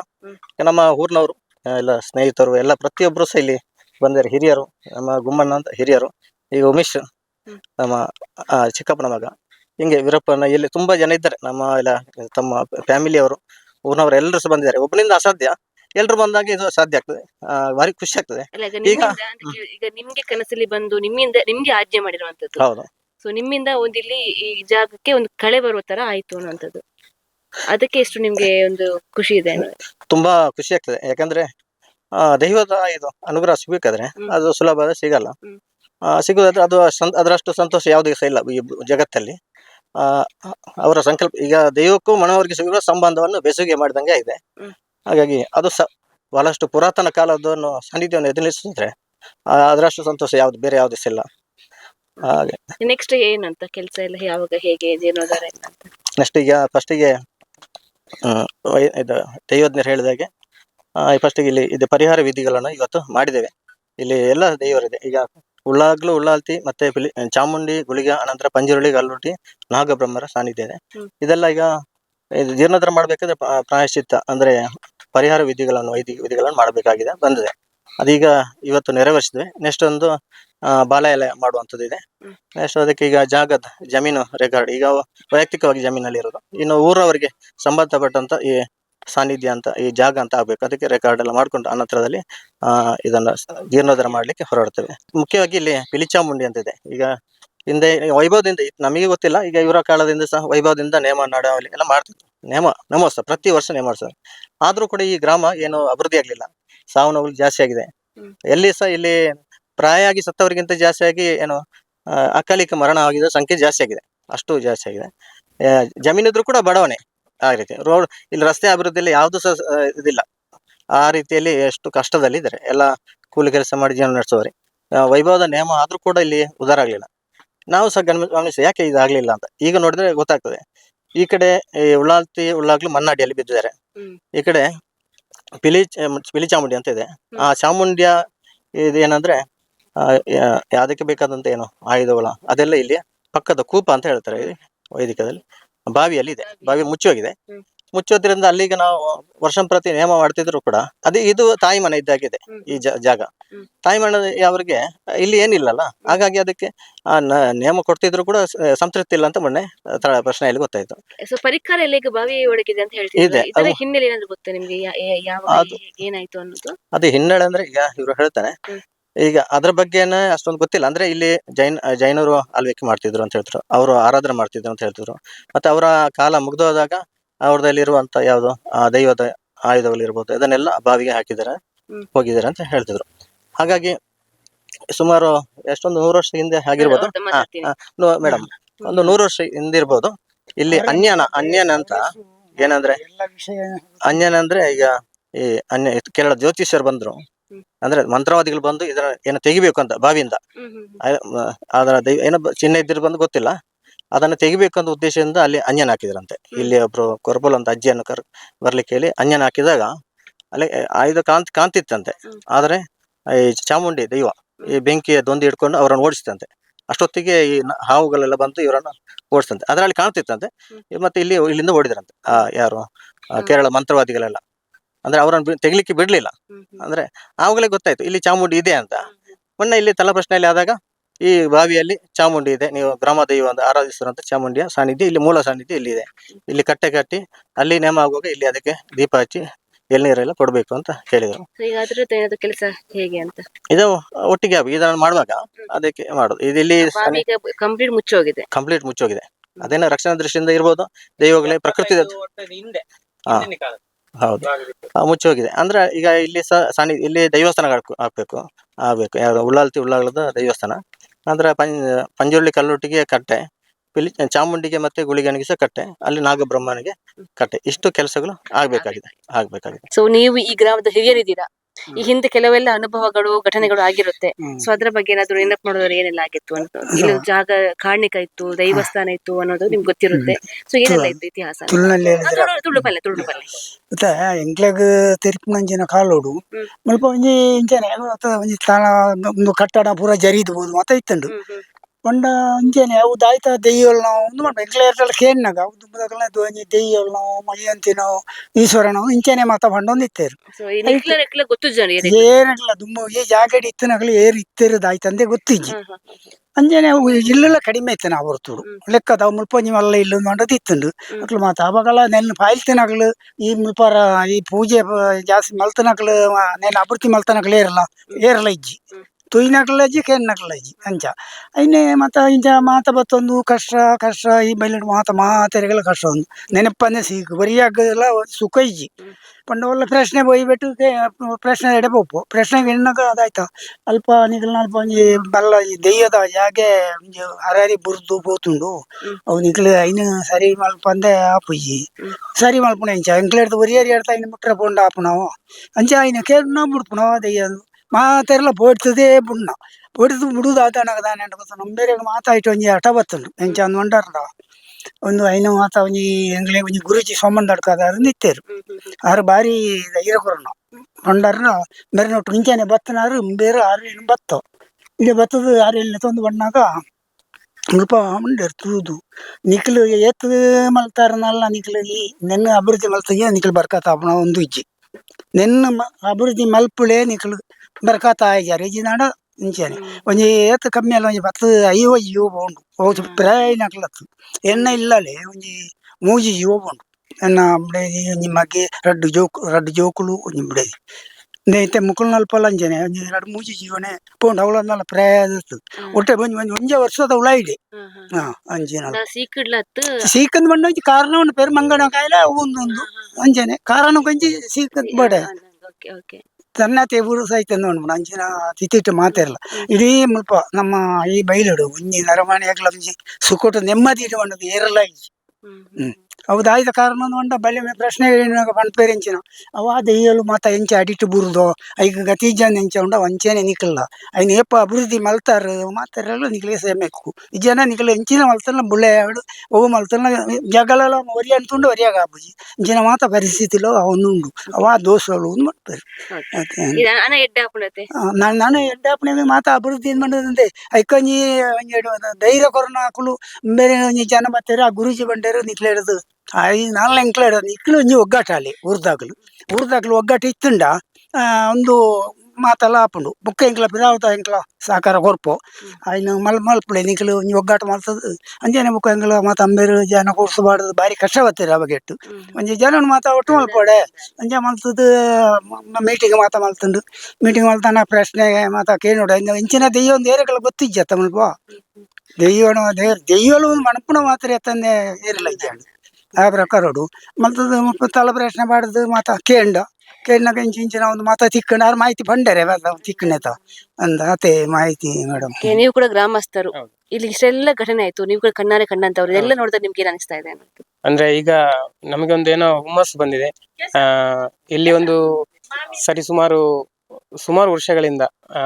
ನಮ್ಮ ಊರಿನವರು ಎಲ್ಲ ಸ್ನೇಹಿತರು ಎಲ್ಲ ಪ್ರತಿಯೊಬ್ಬರು ಸಹ ಇಲ್ಲಿ ಬಂದಿದ್ದಾರೆ. ಹಿರಿಯರು ನಮ್ಮ ಗುಮ್ಮಣ್ಣ ಅಂತ ಹಿರಿಯರು. ಈಗ ಉಮೇಶ್ ನಮ್ಮ ಚಿಕ್ಕಪ್ಪನ ಮಗ. ಹಿಂಗೆ ವೀರಪ್ಪನ ಇಲ್ಲಿ ತುಂಬಾ ಜನ ಇದ್ದಾರೆ. ನಮ್ಮ ಎಲ್ಲ ತಮ್ಮ ಫ್ಯಾಮಿಲಿಯವರು ಊರಿನವರು ಎಲ್ಲರೂ ಸಹ ಬಂದಿದ್ದಾರೆ. ಒಬ್ಬನಿಂದ ಅಸಾಧ್ಯ ಎಲ್ರು ಬಂದಾಗ ಇದು ಸಾಧ್ಯ ಆಗ್ತದೆ. ಆ, ಭಾರಿ ಖುಷಿ ಆಗ್ತದೆ. ಅಲ್ಲ ಈಗ ಈಗ- ನಿಮ್ಮಿಂದ ಅಂತ ಈಗ ನಿಮ್ಗೆ ಕನಸಲ್ಲಿ ಬಂದು ನಿಮ್ಮಿಂದ ನಿಮ್ಗೆ ಆಜ್ಞೆ ಮಾಡಿರುವಂತದ್ದು ಹೌದು. ಸೊ ನಿಮ್ಮಿಂದ ಒಂದು ಇಲ್ಲಿ ಈ ಜಾಗಕ್ಕೆ ಒಂದು ಕಳೆ ಬರುವ ತರ ಆಯ್ತು ಅನ್ನುವಂಥದ್ದು. ಅದಕ್ಕೆ ಎಷ್ಟು ನಿಮ್ಗೆ ಒಂದು ಖುಷಿ ಇದೆ ಅನ್ನೋದು. ತುಂಬಾ ಖುಷಿ ಆಗ್ತದೆ. ಯಾಕಂದ್ರೆ ಆ, ದೈವದ ಇದು ಅನುಗ್ರಹ ಸಿಗ್ಬೇಕಾದ್ರೆ ಹ್ಮ್. ಅದು ಸುಲಭ ಸಿಗಲ್ಲ. ಹ್ಮ್. ಆ, ಸಿಗುದಾದ್ರೆ ಅದು ಸಂ- ಅದರಷ್ಟು ಸಂತೋಷ ಯಾವ್ದು ಸಹ ಇಲ್ಲ ಈ ಜಗತ್ತಲ್ಲಿ. ಅವರ ಸಂಕಲ್ಪ ಈಗ ದೈವಕ್ಕೂ ಮನವರಿಗೆ ಸಿಗುವ ಸಂಬಂಧವನ್ನು ಬೆಸುಗೆ ಮಾಡಿದಂಗೆ ಇದೆ. ಹಾಗಾಗಿ ಅದು ಸ ಬಹಳಷ್ಟು ಪುರಾತನ ಕಾಲದನ್ನು ಸನ್ನಿಧಿಯನ್ನು ಎದುರಿಸಿದ್ರೆ ಅದರಷ್ಟು ಸಂತೋಷ ಯಾವ್ದು ಬೇರೆ ಯಾವ್ದು ಇಲ್ಲ ಹಾಗೆ. ನೆಕ್ಸ್ಟ್ ಏನಂತ ಕೆಲಸ ಎಲ್ಲ ಯಾವಾಗ ಹೇಗೆ ಜೀರ್ಣೋದ್ಧಾರ ನೆಕ್ಸ್ಟ್ ಈಗ ಫಸ್ಟಿಗೆ ಇದು ದೈವಜ್ಞರು ಹೇಳಿದಾಗೆ ಫಸ್ಟಿಗೆ ಇಲ್ಲಿ ಇದು ಪರಿಹಾರ ವಿಧಿಗಳನ್ನು ಇವತ್ತು ಮಾಡಿದ್ದೇವೆ. ಇಲ್ಲಿ ಎಲ್ಲ ದೇವರಿದೆ. ಈಗ ಉಳ್ಳಾಗ್ಲು ಉಳ್ಳಾಲ್ತಿ ಮತ್ತೆ ಪಿಲಿ ಚಾಮುಂಡಿ ಗುಳಿಗ ಅನಂತರ ಪಂಜಿರುಳಿ ಗಲ್ಲುಟಿ ನಾಗಬ್ರಹ್ಮರ ಸಾನ್ನಿಧ್ಯ ಇದೆ. ಇದೆಲ್ಲ ಈಗ ಇದು ಜೀರ್ಣೋದ್ಧಾರ ಮಾಡ್ಬೇಕಾದ್ರೆ ಪ- ಪ್ರಾಯಶ್ಚಿತ್ತ ಅಂದ್ರೆ ಪರಿಹಾರ ವಿಧಿಗಳನ್ನು ವೈದ್ಯ ವಿಧಿಗಳನ್ನು ಮಾಡಬೇಕಾಗಿದೆ ಬಂದಿದೆ. ಅದೀಗ ಇವತ್ತು ನೆರವೇರಿಸಿದ್ವಿ. ನೆಕ್ಸ್ಟ್ ಒಂದು ಆ, ಬಾಲ ಎಲೆ ಮಾಡುವಂಥದ್ದು ಇದೆ ನೆಕ್ಸ್ಟ್ ಅದಕ್ಕೆ ಈಗ ಜಾಗದ ಜಮೀನು ರೆಕಾರ್ಡ್. ಈಗ ವೈಯಕ್ತಿಕವಾಗಿ ಜಮೀನಲ್ಲಿ ಇರೋದು ಇನ್ನು ಊರವರಿಗೆ ಸಂಬಂಧಪಟ್ಟಂತ ಈ ಸಾನ್ನಿಧ್ಯ ಅಂತ ಈ ಜಾಗ ಅಂತ ಆಗ್ಬೇಕು. ಅದಕ್ಕೆ ರೆಕಾರ್ಡ್ ಎಲ್ಲ ಮಾಡ್ಕೊಂಡು ಅನಂತರದಲ್ಲಿ ಆ ಇದನ್ನ ಜೀರ್ಣೋದ್ಧಾರ ಮಾಡ್ಲಿಕ್ಕೆ ಹೊರಡ್ತೇವೆ. ಮುಖ್ಯವಾಗಿ ಇಲ್ಲಿ ಪಿಲಿಚಾಮುಂಡಿ ಅಂತ ಇದೆ. ಈಗ ಹಿಂದೆ ವೈಭವದಿಂದ ನಮಗೆ ಗೊತ್ತಿಲ್ಲ ಈಗ ಇವರ ಕಾಲದಿಂದ ಸಹ ವೈಭವದಿಂದ ನೇಮ ನಡಾವಳಿ ಎಲ್ಲ ಮಾಡ್ತಿತ್ತು ನೇಮ ನೇಮೋತ್ಸವ ಪ್ರತಿ ವರ್ಷ ನೇಮೋತ್ಸವ ಆದ್ರೂ ಕೂಡ ಈ ಗ್ರಾಮ ಏನು ಅಭಿವೃದ್ಧಿ ಆಗಲಿಲ್ಲ. ಸಾವು ನೋವು ಜಾಸ್ತಿ ಆಗಿದೆ. ಎಲ್ಲಿ ಸಹ ಇಲ್ಲಿ ಪ್ರಾಯ ಆಗಿ ಸತ್ತವರಿಗಿಂತ ಜಾಸ್ತಿ ಆಗಿ ಏನು ಅಕಾಲಿಕ ಮರಣ ಆಗಿರೋ ಸಂಖ್ಯೆ ಜಾಸ್ತಿ ಆಗಿದೆ. ಅಷ್ಟು ಜಾಸ್ತಿ ಆಗಿದೆ. ಜಮೀನಿದ್ರು ಕೂಡ ಬಡವಣೆ ಆ ರೀತಿ. ರೋಡ್ ಇಲ್ಲಿ ರಸ್ತೆ ಅಭಿವೃದ್ಧಿಯಲ್ಲಿ ಯಾವುದು ಸಹ ಇದಿಲ್ಲ. ಆ ರೀತಿಯಲ್ಲಿ ಎಷ್ಟು ಕಷ್ಟದಲ್ಲಿ ಇದ್ದಾರೆ ಎಲ್ಲ ಕೂಲಿ ಕೆಲಸ ಮಾಡಿ ಜೀವನ ನಡೆಸೋರಿ ವೈಭವದ ನಿಯಮ ಆದ್ರೂ ಕೂಡ ಇಲ್ಲಿ ಉದಾರ ಆಗ್ಲಿಲ್ಲ. ನಾವು ಸಹ ಗಮನ ಗಮನಿಸಿ ಯಾಕೆ ಇದಾಗ್ಲಿಲ್ಲ ಅಂತ. ಈಗ ನೋಡಿದ್ರೆ ಗೊತ್ತಾಗ್ತದೆ. ಈ ಕಡೆ ಈ ಉಳ್ಳಾಲ್ತಿ ಉಳ್ಳಾಗ್ಲು ಮನ್ನಾಡಿಯಲ್ಲಿ ಬಿದ್ದಿದ್ದಾರೆ. ಈ ಕಡೆ ಪಿಲಿ ಪಿಲಿ ಚಾಮುಂಡಿ ಅಂತ ಇದೆ. ಆ ಚಾಮುಂಡಿಯ ಇದೇನಂದ್ರೆ ಏನಂದ್ರೆ ಆ, ಯಾ- ಬೇಕಾದಂತ ಏನು ಆಯುಧಗಳ ಅದೆಲ್ಲ ಇಲ್ಲಿ ಪಕ್ಕದ ಕೂಪ ಅಂತ ಹೇಳ್ತಾರೆ ಇಲ್ಲಿ ವೈದಿಕದಲ್ಲಿ. ಬಾವಿಯಲ್ಲಿ ಇದೆ ಬಾವಿ ಮುಚ್ಚೋಗಿದೆ. ಮುಚ್ಚೋದ್ರಿಂದ ಅಲ್ಲಿಗೆ ನಾವು ವರ್ಷ ಪ್ರತಿ ನೇಮ ಮಾಡ್ತಿದ್ರು ಕೂಡ. ಅದೇ ಇದು ತಾಯಿ ಮನೆ ಇದ್ದಾಗಿದೆ ಈ ಜಾಗ. ತಾಯಿ ಮನೆ ಅವ್ರಿಗೆ ಇಲ್ಲಿ ಏನಿಲ್ಲಲ್ಲ. ಹಾಗಾಗಿ ಅದಕ್ಕೆ ಆ ನೇಮ ಕೊಡ್ತಿದ್ರು ಕೂಡ ಸಂತೃಪ್ತಿ ಇಲ್ಲ ಅಂತ ಮೊನ್ನೆ ಪ್ರಶ್ನೆ ಪ್ರಶ್ನೆಯಲ್ಲಿ ಗೊತ್ತಾಯ್ತು. ಸೊ ಪರಿಕರ ಎಲ್ಲಿಗೆ ಬಾವಿ ಒಳಗಿದೆ ಅಂತ ಹೇಳ್ತಿದ್ದೆ ಹಿನ್ನೆಲೆ ಏನಾದ್ರು ಗೊತ್ತಾ ನಿಮ್ಗೆ? ಏನಾಯ್ತು ಅನ್ನೋದು? ಅದು ಹಿನ್ನೆಲೆ ಅಂದ್ರೆ ಈಗ ಇವರು ಹೇಳ್ತಾರೆ. ಈಗ ಅದ್ರ ಬಗ್ಗೆನ ಅಷ್ಟೊಂದು ಗೊತ್ತಿಲ್ಲ. ಅಂದ್ರೆ ಇಲ್ಲಿ ಜೈನ್ ಜೈನರು ಆಳ್ವಿಕೆ ಮಾಡ್ತಿದ್ರು ಅಂತ ಹೇಳ್ತಾರೆ ಅವರು ಆರಾಧನೆ ಮಾಡ್ತಿದ್ರು ಅಂತ ಹೇಳ್ತಿದ್ರು. ಮತ್ತೆ ಅವರ ಕಾಲ ಮುಗ್ದೋದಾಗ ಅವ್ರದಲ್ಲಿರುವಂತ ಯಾವುದು? ಆ ದೈವದ ಆಯುಧಗಳಿರ್ಬೋದು ಅದನ್ನೆಲ್ಲ ಬಾವಿಗೆ ಹಾಕಿದ್ದಾರೆ. ಹೋಗಿದ್ದಾರೆ ಅಂತ ಹೇಳ್ತಿದ್ರು. ಹಾಗಾಗಿ ಸುಮಾರು ಎಷ್ಟೊಂದು ನೂರು ವರ್ಷ ಹಿಂದೆ ಆಗಿರ್ಬೋದು. ಮೇಡಮ್ ಒಂದು ನೂರು ವರ್ಷ ಹಿಂದಿರ್ಬೋದು ಇಲ್ಲಿ ಅನ್ಯನ ಅನ್ಯನ ಅಂತ ಏನಂದ್ರೆ ಅನ್ಯನ ಅಂದ್ರೆ ಈಗ ಈ ಅನ್ಯ ಕೇರಳ ಜ್ಯೋತಿಷ್ಯರು ಬಂದ್ರು. ಅಂದ್ರೆ ಮಂತ್ರವಾದಿಗಳು ಬಂದು ಇದರ ಏನೋ ತೆಗಿಬೇಕು ಅಂತ ಬಾವಿಯಿಂದ. ಅದರ ದೈವ ಏನೋ ಚಿಹ್ನೆ ಇದ್ದಿರ್ ಬಂದು ಗೊತ್ತಿಲ್ಲ. ಅದನ್ನ ತೆಗಿಬೇಕು ಅಂತ ಉದ್ದೇಶದಿಂದ ಅಲ್ಲಿ ಅಂಜನ್ ಹಾಕಿದ್ರಂತೆ. ಇಲ್ಲಿ ಒಬ್ರು ಕೊರಬಲ್ ಅಂತ ಅಜ್ಜಿಯನ್ನು ಕರ್ ಬರ್ಲಿಕ್ಕೆ ಹೇಳಿ ಅಂಜನ್ ಹಾಕಿದಾಗ ಅಲ್ಲಿ ಆಯುಧ ಕಾಂತ್ ಕಾಂತಿತ್ತಂತೆ. ಆದ್ರೆ ಈ ಚಾಮುಂಡಿ ದೈವ ಈ ಬೆಂಕಿಯ ದೊಂದಿ ಹಿಡ್ಕೊಂಡು ಅವರನ್ನು ಓಡಿಸ್ತಂತೆ. ಅಷ್ಟೊತ್ತಿಗೆ ಈ ಹಾವುಗಳೆಲ್ಲ ಬಂದು ಇವರನ್ನು ಓಡಿಸ್ತಂತೆ. ಅದರಲ್ಲಿ ಕಾಣ್ತಿತ್ತಂತೆ. ಮತ್ತೆ ಇಲ್ಲಿ ಇಲ್ಲಿಂದ ಓಡಿದ್ರಂತೆ. ಆ ಯಾರು? ಕೇರಳ ಮಂತ್ರವಾದಿಗಳೆಲ್ಲ. ಅಂದ್ರೆ ಅವರನ್ನು ತೆಗಲಿಕ್ಕೆ ತೆಗಿಲಿಕ್ಕೆ ಬಿಡ್ಲಿಲ್ಲ. ಅಂದ್ರೆ ಆವಾಗಲೇ ಗೊತ್ತಾಯ್ತು ಇಲ್ಲಿ ಚಾಮುಂಡಿ ಇದೆ ಅಂತ. ಮೊನ್ನೆ ಇಲ್ಲಿ ತಲಪ್ರಶ್ನೆಯಲ್ಲಿ ಆದಾಗ ಈ ಬಾವಿಯಲ್ಲಿ ಚಾಮುಂಡಿ ಇದೆ. ನೀವು ಗ್ರಾಮ ದೈವ ಅಂತ ಆರಾಧಿಸಿರುವಂತ ಚಾಮುಂಡಿಯ ಸಾನ್ನಿಧ್ಯ ಇಲ್ಲಿ ಮೂಲ ಸಾನ್ನಿಧ್ಯ ಇಲ್ಲಿ ಇದೆ. ಇಲ್ಲಿ ಕಟ್ಟೆ ಕಟ್ಟಿ ಅಲ್ಲಿ ನೇಮ ಆಗುವಾಗ ಇಲ್ಲಿ ಅದಕ್ಕೆ ದೀಪ ಹಚ್ಚಿ ಎಳ್ನೀರೆಲ್ಲ ಕೊಡಬೇಕು ಅಂತ ಹೇಳಿದರು. ಕೆಲಸ ಹೇಗೆ ಅಂತ? ಇದು ಒಟ್ಟಿಗೆ ಆಗಿ ಇದನ್ನು ಮಾಡುವಾಗ ಅದಕ್ಕೆ ಮಾಡುದು. ಇದು ಇಲ್ಲಿ ಕಂಪ್ಲೀಟ್ ಮುಚ್ಚೋಗಿದೆ. ಕಂಪ್ಲೀಟ್ ಮುಚ್ಚೋಗಿದೆ. ಅದೇನೋ ರಕ್ಷಣಾ ದೃಷ್ಟಿಯಿಂದ ಇರ್ಬೋದು. ದೈವಗಳೇ ಪ್ರಕೃತಿ ಹಿಂದೆ ಹಾ. ಹೌದು. ಆ, ಮುಚ್ಚೋಗಿದೆ ಅಂದ್ರೆ ಈಗ ಇಲ್ಲಿ ಸಹ ಸಾನ್ನಿ ಇಲ್ಲಿ ದೈವಸ್ಥಾನ ಹಾಕ್ಬೇಕು. ಆಗ್ಬೇಕು. ಯಾವ್ದು ಉಳ್ಳಾಲ್ತಿ ಉಳ್ಳಾಲದ ದೈವಸ್ಥಾನ. ಅಂದ್ರೆ ಪಂಜ ಪಂಜುರ್ಲಿ ಕಲ್ಲುಟ್ಟಿಗೆ ಕಟ್ಟೆ. ಪಿಲಿ ಚಾಮುಂಡಿಗೆ ಮತ್ತೆ ಗುಳಿಗನಿಗೆ ಸಹ ಕಟ್ಟೆ. ಅಲ್ಲಿ ನಾಗಬ್ರಹ್ಮನಿಗೆ ಕಟ್ಟೆ. ಇಷ್ಟು ಕೆಲಸಗಳು ಆಗ್ಬೇಕಾಗಿದೆ. ಆಗ್ಬೇಕಾಗಿದೆ. ಸೊ ನೀವು ಈ ಗ್ರಾಮದ ಹಿರಿಯರಿದ್ದೀರಾ? ಈ ಹಿಂದೆ ಕೆಲವೆಲ್ಲ ಅನುಭವಗಳು ಘಟನೆಗಳು ಆಗಿರುತ್ತೆ. ಸೊ ಅದ್ರ ಬಗ್ಗೆ ಏನಾದ್ರು ನೆನಪು ಮಾಡೋದ್ರೆ ಏನೆಲ್ಲ ಆಗಿತ್ತು ಅಂತ ಇಲ್ಲಿ ಜಾಗ ಕಾರಣಿಕ ಇತ್ತು ದೈವಸ್ಥಾನ ಇತ್ತು ಅನ್ನೋದು ನಿಮ್ಗೆ ಗೊತ್ತಿರುತ್ತೆ. ಸೊ ಏನೆಲ್ಲ ಇತ್ತು ಇತಿಹಾಸ? ತುಳುಪಲ್ಲೆ ತುಳುಪಲ್ಲೆ ತುಳು ತುಳು ತುಳು ಮತ್ತೆ ಎಂಕ್ಲೆಗ್ ತೆರಿಪಿನಂಚಿನ ಕಾಲೋಡು. ಮುಲ್ಪ ಒಂಜಿ ಇಂಚನೆ ಒಂಜಿ ತಾಣ ಒಂದು ಕಟ್ಟಡ ಪೂರ ಜರಿದು ಮತ್ತೆ ಇತ್ತಂಡು ಹ್ಮ್ ಹ್ಮ್. ಪಂಡ ಅಂಚನೆ ಅವು ದಾಯ್ತ ನಾವು ಉಂದು ಮಾಡ್ಬೇಕು. ಎಂಕ್ಲೆ ಇರ್ತಾಳ ಕೇನ್ನಾಗ ಅವು ಮುದಕಲ್ನ ಧ್ವನಿ ದೆಯ್ಯೋಲ್ನ ಮಯ್ಯಂತಿನೋ ಈಶ್ವರನೋ ಇಂಚನೆ ಮಾತ ಪಂಡೊಂದು ಇತ್ತೇರು. ಸೊ ಈ ನಿಕ್ಲ ನಿಕ್ಲ ಗೊತ್ತು ಜನ ಏನಲ್ಲ ದುಮ್ಮ ಈ ಜಾಗಡಿ ಇತ್ತನಗಲು ಏರು ಇತ್ತೇರು ದಾಯ್ತಂದೆ ಗೊತ್ತಿಜ್ಜಿ ಅಂಜನೆ ಅವು ಇಲ್ಲೆಲ್ಲ ಕಡಿಮೆ ಇತ್ತನ ಹ್ಮ್. ಲೆಕ್ಕದ ಅವು ಮುಲ್ಪ ಮಲ್ಲ ಇಲ್ಲ ಮಾಡೋದು ಇತ್ತುಂಡು. ಮಕ್ಳು ಅಕ್ಲು ಮಾತ ಅವಾಗಲ್ಲ ನೆಲ್ ಪಾಯ್ತಿನಗ್ಲು ಈ ಮುಲ್ಪರ ಈ ಪೂಜೆ ಜಾಸ್ತಿ ಮಲ್ತನಗ್ಲು ನೆನ್ ಅಭಿವೃದ್ಧಿ ಮಲ್ತನಗ್ಲು ಏರಲ್ಲ ಏರಲ್ಲ ಇಜ್ಜಿ. ಹ್ಮ್. ಕೆನ್ ನಕ್ಲಜಿ ಅಂಚ. ಐನೆ ಮಾತ ಇಂಚ ಮಾತ ಬತ್ತೊಂದು ಕಷ್ಟ ಕಷ್ಟ ಈ ಬೈಲಡ್ ಮಾತ ಮಾತೆರೆಗಳ ಕಷ್ಟ ಒಂದು. ನೆನಪನ್ನ ಸೀಕು ಬರೀ ಆಗಲ್ಲ ಸುಖ ಇಜ್ಜಿ. ಪಂಡ ಒಳ್ಳ ಪ್ರಶ್ನೆ ಬೈಬಿಟ್ಟು ಪ್ರಶ್ನೆ ಎಡೆ ಪ್ರಶ್ನೆ ಎಣ್ಣಗ ಅದಾಯ್ತ? ಅಲ್ಪ ನಿಖಲ್ನ ಅಲ್ಪ ಒಂಜಿ ಬಲ್ಲ ಈ ದೆಯ್ಯದ ಯಾಕೆ ಹರಾರಿ ಬುರ್ದು ಬೋತುಂಡು? ಅವು ನಿಖಲ್ ಐನು ಸರಿ ಮಲ್ಪಂದೆ ಆಪುಜಿ ಸರಿ ಮಲ್ಪುನ ಇಂಚ. ಎಂಕ್ಲೇಡ್ದು ಒರಿಯರಿ ಹೇಳ್ತಾ ಇನ್ನು ಮುಟ್ರೆ ಪೋಂಡ ಆಪುನವು ಅಂಚ ಐನ ಕೇರ್ನ ಬಿಡ್ಪುನವ ದೆಯ್ಯ ಮಾತೆರ್ಲ ಪೋಡ್ತದೆ ಬುಣ್ಣ ಪೋಡ್ದು ಬಿಡುದು ಆತನಗ ದಾನೆ ಅಂತ ಗೊತ್ತ ನಂಬೇರೆ ಮಾತಾಯ್ತು ಒಂಜಿ ಹಠ ಬತ್ತುಂಡು ಎಂಚ ಅಂದ್ ಒಂಡರ್ದ ಒಂದು ಐನು ಮಾತ ಒಂಜಿ ಎಂಗ್ಲೆ ಒಂಜಿ ಗುರುಜಿ ಸೊಮ್ಮಂದ್ ಅಡ್ಕದ ನಿತ್ತೇರು ಆರು ಬಾರಿ ಧೈರ್ಯ ಕೊರೋಣ ಪಂಡರ್ನ ಬೇರೆ ನೋಟು ಇಂಚನೆ ಬತ್ತನಾರು ಬೇರೆ ಆರು ಏನು ಬತ್ತ. ಇಡೀ ಬತ್ತದ ಆರು ಎಲ್ಲಿ ತಂದು ಬಣ್ಣಾಗ ಮುಲ್ಪ ಮುಂಡೆ ತೂದು. ನಿಖಲು ಏತ್ ಮಲ್ತಾರನಲ್ಲ ನಿಖಲು ಈ ನೆನ್ನ ಅಭಿವೃದ್ಧಿ ಮಲ್ತಯ್ಯ ನಿಖಲು ಬರ್ಕತ್ತ ಅಪ್ಪನ ಒಂದು ಇಜ್ಜಿ. ನೆನ್ನ ಮ- ಅಭಿವೃದ್ಧಿ ಮಲ್ಪುಳೆ ನಿಖಲು ಬರ್ಕತ್ತ ಆಯ್ಜಾರ ಇಜ್ಜಿ ನಾಡ ಇಂಚನೆ ಒಂಜಿ ಏತ್ ಕಮ್ಮಿ ಅಲ್ಲ ಒಂಜಿ ಬತ್ತು ಅಯ್ಯೋ ಅಯ್ಯೋ ಬೋಂಡು ಹೋಗಿ ಪ್ರಾಯ ನಕ್ಲತ್ತು ಎಣ್ಣೆ ಇಲ್ಲಲೆ ಒಂಜಿ ಮೂಜಿ ಜೀವ ಬೋಂಡು ಎನ್ನ ಬುಡೇದಿ ಒಂಜಿ ಮಗೆ ರಡ್ಡು ಜೋಕು ರಡ್ಡು ಜೋಕುಲು ಒಂಜಿ ಬುಡೇದಿ ನೆಯ್ತೆ ಮುಕ್ಕುಲು ನಲ್ಪಲ್ಲ ಅಂಜನೆ ಒಂಜಿ ರಡ್ಡು ಮೂಜಿ ಜೀವನೆ ಪೋಂಡು ಅವಳನ್ನೆಲ್ಲ ಪ್ರಾಯ ಒಟ್ಟೆ ಒಂಜಿ ಒಂಜಿ ಒಂಜೆ ವರ್ಷದ ಉಳಾಯಿಡೆ ಹಾ ಅಂಜಿನ ಸೀಕಂದ್ ಬಣ್ಣ ಒಂಜಿ ಕಾರಣವನ್ನು ಪೇರು ಮಂಗನ ಕಾಯಿಲೆ ಒಂದೊಂದು ಅಂಜನೆ ಕಾರಣ ಕೊಂಚಿ ಸೀಕಂದ್ ಬಡೆ ಓಕೆ ಓಕೆ ತನ್ನತೆ ಊರು ಸಹಿತ ನೋಡ್ಬೋದು ಅಂಚಿನ ತಿತ್ತಿಟ್ಟು ಮಾತಿರಲ್ಲ ಇಡೀ ಮುಲ್ಪ ನಮ್ಮ ಈ ಬೈಲಡು ಒಂಜಿ ನರಮಾಣಿ ಆಗ್ಲ ಸುಕೋಟ ನೆಮ್ಮದಿ ಇಡುವಂಡದು ಏರಲ್ಲ ಹ್ಮ್. ಹೌದಾಯ್ದ ಕಾರಣ ಒಂಡ ಬಲ್ಯ ಪ್ರಶ್ನೆ ಪಂಡ್ಪೇರು ಎಂಚಿನ ಅವ ದೈಯಲು ಮಾತ ಎಂಚ ಅಡಿಟ್ಟು ಬುರುದೋ ಐಗ ಗತಿಜನ್ ಎಂಚ ಉಂಡ ವಂಚನೆ ನಿಕಲ್ಲ ಐನ್ ಏಪ ಅಭಿವೃದ್ಧಿ ಮಲ್ತಾರ ಮಾತಾರಲ್ಲ ನಿಕಲೆ ಸೇಮೆಕ್ಕು ಜನ ನಿಕಲೆ ಎಂಚಿನ ಮಲ್ತಲ್ಲ ಬುಳ್ಳೆ ಅವು ಮಲ್ತಲ್ಲ ಜಗಲೆಲ್ಲ ಒರಿ ಅಂತುಂಡು ಒರಿಯಾಗ ಆಪುಜಿ. ಇಂಚಿನ ಮಾತ ಪರಿಸ್ಥಿತಿಲೋ ಅವನುಂಡು. ಅವ ದೋಷಗಳು ಮಾಡ್ತಾರೆ ಅದೇ ನಾನು ನಾನು ಎಡ್ಡಾಪಣೆ ಮಾತ ಅಭಿವೃದ್ಧಿ ಏನ್ ಮಾಡಿದಂತೆ ಐಕೊಂಜಿ ಧೈರ್ಯ ಕೊರೋನಾ ಹಾಕಲು ಬೇರೆ ಜನ ಬರ್ತಾರೆ ಆ ಗುರುಜಿ ಬಂಡೇರು ನಿಕ್ಲೆ ಐ ನಾಲ್ಕು ಎಂಕ್ಲೆ ಹಿಡಿದು ನಿಕ್ಲು ಒಂಜಿ ಒಗ್ಗಟ್ಟ ಅಲ್ಲಿ ಊರ್ದಾಗ್ಲು. ಊರ್ದಾಗ್ಲು ಒಗ್ಗಟ್ಟು ಇತ್ತುಂಡ ಒಂದು ಮಾತೆಲ್ಲ ಆಪುಂಡು. ಬುಕ್ಕ ಎಂಕ್ಲ ಪಿರಾವತ ಎಂಕ್ಲ ಸಾಕಾರ ಕೊರ್ಪು. ಐನು ಮಲ್ ಮಲ್ಪುಳೆ ನಿಕ್ಲು ಒಂಜಿ ಒಗ್ಗಟ್ಟು ಮಲ್ತದು ಅಂಜನೆ ಬುಕ್ಕ ಎಂಕ್ಲ ಮಾತ ಅಂಬೇರು ಜನ ಕೂರ್ಸಬಾರ್ದು ಬಾರಿ ಕಷ್ಟ ಬರ್ತೀರ ಅವಾಗೆಟ್ಟು. ಒಂಜಿ ಜನ ಮಾತ ಒಟ್ಟು ಮಲ್ಪೋಡೆ ಅಂಜೆ ಮಲ್ತದು ಮೀಟಿಂಗ್ ಮಾತ ಮಲ್ತುಂಡು. ಮೀಟಿಂಗ್ ಮಲ್ತಾನ ಪ್ರಶ್ನೆ ಮಾತ ಕೇಳೋಡ. ಇಂಚಿನ ದೆಯ್ಯ ಒಂದು ಏರಗಳ ಗೊತ್ತಿಜ್ಜತ್ತ ಮಲ್ಪ ದೆಯ್ಯೋಣ ದೇವ್ರ ದೆಯ್ಯೋಲು ಒಂದು ಮಣಪುಣ ಮಾತ್ರ ಎತ್ತಂದೆ ಏರಿಲ್ಲ ಇಜ್ಜಾಂಡು ಆ ಕರಡು ಮಲ್ತದು ಮುಪ್ಪ ತಲ ಪ್ರಶ್ನೆ ಮಾಡಿದ್ದು ಮಾತ ಕೇಂಡ. ಕೇಂಡಾಗ ಇಂಚಿ ಇಂಚಿನ ಒಂದು ಮಾತ ತಿಕ್ಕಂಡು ಅವ್ರ ಮಾಹಿತಿ ಬಂಡರೆ ತಿಕ್ಕಣೆತ ಅಂದ ಅತೆ. ಮಾಹಿತಿ ಮೇಡಮ್ ನೀವು ಕೂಡ ಗ್ರಾಮಸ್ಥರು. ಇಲ್ಲಿ ಇಷ್ಟೆಲ್ಲ ಘಟನೆ ಆಯ್ತು. ನೀವು ಕೂಡ ಕಣ್ಣಾರೆ ಕಂಡಂತವ್ರು ಎಲ್ಲ ನೋಡಿದ್ರೆ ನಿಮ್ಗೆ ಏನ್ ಅನಿಸ್ತಾ ಇದೆ ಅಂದ್ರೆ ಈಗ ನಮಗೆ ಒಂದು ಏನೋ ಹುಮ್ಮಸ್ಸು ಬಂದಿದೆ. ಆ ಇಲ್ಲಿ ಒಂದು ಸರಿ ಸುಮಾರು ಸುಮಾರು ವರ್ಷಗಳಿಂದ ಆ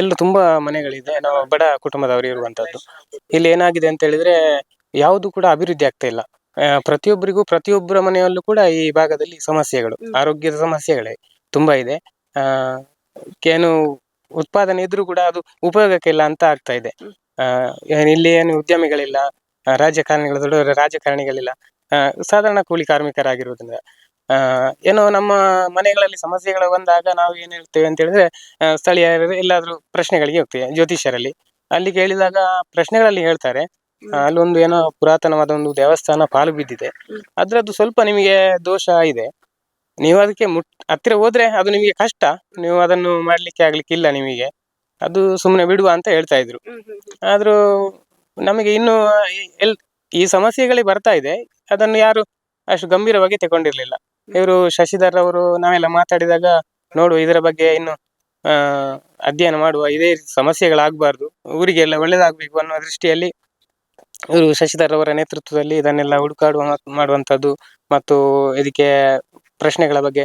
ಎಲ್ಲ ತುಂಬಾ ಮನೆಗಳಿದೆ. ನಾವು ಬಡ ಕುಟುಂಬದವರು ಇರುವಂತದ್ದು ಇಲ್ಲಿ ಏನಾಗಿದೆ ಅಂತ ಹೇಳಿದ್ರೆ ಯಾವುದು ಕೂಡ ಅಭಿವೃದ್ಧಿ ಆಗ್ತಾ ಇಲ್ಲ. ಆ, ಪ್ರತಿಯೊಬ್ಬರಿಗೂ ಪ್ರತಿಯೊಬ್ಬರ ಮನೆಯಲ್ಲೂ ಕೂಡ ಈ ಭಾಗದಲ್ಲಿ ಸಮಸ್ಯೆಗಳು ಆರೋಗ್ಯದ ಸಮಸ್ಯೆಗಳೇ ತುಂಬಾ ಇದೆ. ಆ ಏನು ಉತ್ಪಾದನೆ ಇದ್ರೂ ಕೂಡ ಅದು ಉಪಯೋಗಕ್ಕಿಲ್ಲ ಅಂತ ಆಗ್ತಾ ಇದೆ. ಆ ಏನ್ ಇಲ್ಲಿ ಏನು ಉದ್ಯಮಿಗಳಿಲ್ಲ ಆ, ರಾಜಕಾರಣಿಗಳು ದೊಡ್ಡ ರಾಜಕಾರಣಿಗಳಿಲ್ಲ. ಆ, ಸಾಧಾರಣ ಕೂಲಿ ಕಾರ್ಮಿಕರಾಗಿರುವುದರಿಂದ. ಆ ಏನೋ ನಮ್ಮ ಮನೆಗಳಲ್ಲಿ ಸಮಸ್ಯೆಗಳು ಬಂದಾಗ ನಾವು ಏನ್ ಹೇಳ್ತೇವೆ ಅಂತ ಹೇಳಿದ್ರೆ ಆ, ಸ್ಥಳೀಯರು ಎಲ್ಲಾದ್ರೂ ಪ್ರಶ್ನೆಗಳಿಗೆ ಹೋಗ್ತೇವೆ ಜ್ಯೋತಿಷ್ಯರಲ್ಲಿ. ಅಲ್ಲಿ ಕೇಳಿದಾಗ ಪ್ರಶ್ನೆಗಳಲ್ಲಿ ಹೇಳ್ತಾರೆ ಅಲ್ಲೊಂದು ಏನೋ ಪುರಾತನವಾದ ಒಂದು ದೇವಸ್ಥಾನ ಪಾಲು ಬಿದ್ದಿದೆ. ಅದ್ರದ್ದು ಸ್ವಲ್ಪ ನಿಮಗೆ ದೋಷ ಇದೆ. ನೀವು ಅದಕ್ಕೆ ಮುಟ್ ಹತ್ತಿರ ಹೋದ್ರೆ ಅದು ನಿಮಗೆ ಕಷ್ಟ. ನೀವು ಅದನ್ನು ಮಾಡ್ಲಿಕ್ಕೆ ಆಗ್ಲಿಕ್ಕೆ ಇಲ್ಲ ನಿಮಗೆ. ಅದು ಸುಮ್ಮನೆ ಬಿಡುವ ಅಂತ ಹೇಳ್ತಾ ಇದ್ರು. ಆದ್ರೂ ನಮಗೆ ಇನ್ನು ಎಲ್ ಈ ಸಮಸ್ಯೆಗಳೇ ಬರ್ತಾ ಇದೆ. ಅದನ್ನು ಯಾರು ಅಷ್ಟು ಗಂಭೀರವಾಗಿ ತಗೊಂಡಿರ್ಲಿಲ್ಲ. ಇವರು ಶಶಿಧರ್ ಅವರು ನಾವೆಲ್ಲ ಮಾತಾಡಿದಾಗ ನೋಡುವ ಇದರ ಬಗ್ಗೆ ಇನ್ನು ಆ ಅಧ್ಯಯನ ಮಾಡುವ ಇದೇ ಸಮಸ್ಯೆಗಳಾಗಬಾರ್ದು. ಊರಿಗೆಲ್ಲ ಒಳ್ಳೇದಾಗಬೇಕು ಅನ್ನೋ ದೃಷ್ಟಿಯಲ್ಲಿ ಇವರು ಶಶಿಧರ್ ಅವರ ನೇತೃತ್ವದಲ್ಲಿ ಇದನ್ನೆಲ್ಲ ಹುಡುಕಾಡುವ ಮಾಡುವಂತದ್ದು ಮತ್ತು ಇದಕ್ಕೆ ಪ್ರಶ್ನೆಗಳ ಬಗ್ಗೆ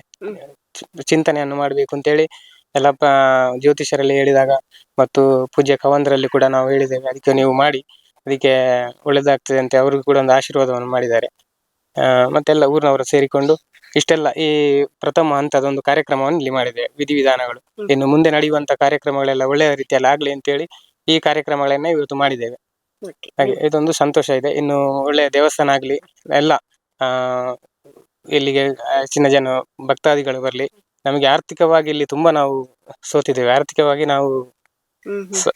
ಚಿಂತನೆಯನ್ನು ಮಾಡಬೇಕು ಅಂತೇಳಿ ಎಲ್ಲ ಜ್ಯೋತಿಷರಲ್ಲಿ ಹೇಳಿದಾಗ ಮತ್ತು ಪೂಜ್ಯ ಕವಂದ್ರಲ್ಲಿ ಕೂಡ ನಾವು ಹೇಳಿದ್ದೇವೆ. ಅದಕ್ಕೆ ನೀವು ಮಾಡಿ ಅದಕ್ಕೆ ಒಳ್ಳೇದಾಗ್ತದೆ ಅಂತ ಅವ್ರಿಗೂ ಕೂಡ ಒಂದು ಆಶೀರ್ವಾದವನ್ನು ಮಾಡಿದ್ದಾರೆ. ಆ, ಮತ್ತೆಲ್ಲ ಊರಿನವರು ಸೇರಿಕೊಂಡು ಇಷ್ಟೆಲ್ಲ ಈ ಪ್ರಥಮ ಹಂತದ ಒಂದು ಕಾರ್ಯಕ್ರಮವನ್ನು ಇಲ್ಲಿ ಮಾಡಿದೆ ವಿಧಿವಿಧಾನಗಳು. ಇನ್ನು ಮುಂದೆ ನಡೆಯುವಂತ ಕಾರ್ಯಕ್ರಮಗಳೆಲ್ಲ ಒಳ್ಳೆಯ ರೀತಿಯಲ್ಲಿ ಆಗ್ಲಿ ಅಂತೇಳಿ ಈ ಕಾರ್ಯಕ್ರಮಗಳನ್ನ ಇವತ್ತು ಮಾಡಿದ್ದೇವೆ. ಹಾಗೆ ಇದೊಂದು ಸಂತೋಷ ಇದೆ. ಇನ್ನು ಒಳ್ಳೆಯ ದೇವಸ್ಥಾನ ಆಗ್ಲಿ ಎಲ್ಲ ಆ ಇಲ್ಲಿಗೆ ಹೆಚ್ಚಿನ ಜನ ಭಕ್ತಾದಿಗಳು ಬರ್ಲಿ. ನಮಗೆ ಆರ್ಥಿಕವಾಗಿ ಇಲ್ಲಿ ತುಂಬಾ ನಾವು ಸೋತಿದ್ದೇವೆ. ಆರ್ಥಿಕವಾಗಿ ನಾವು. ಸ-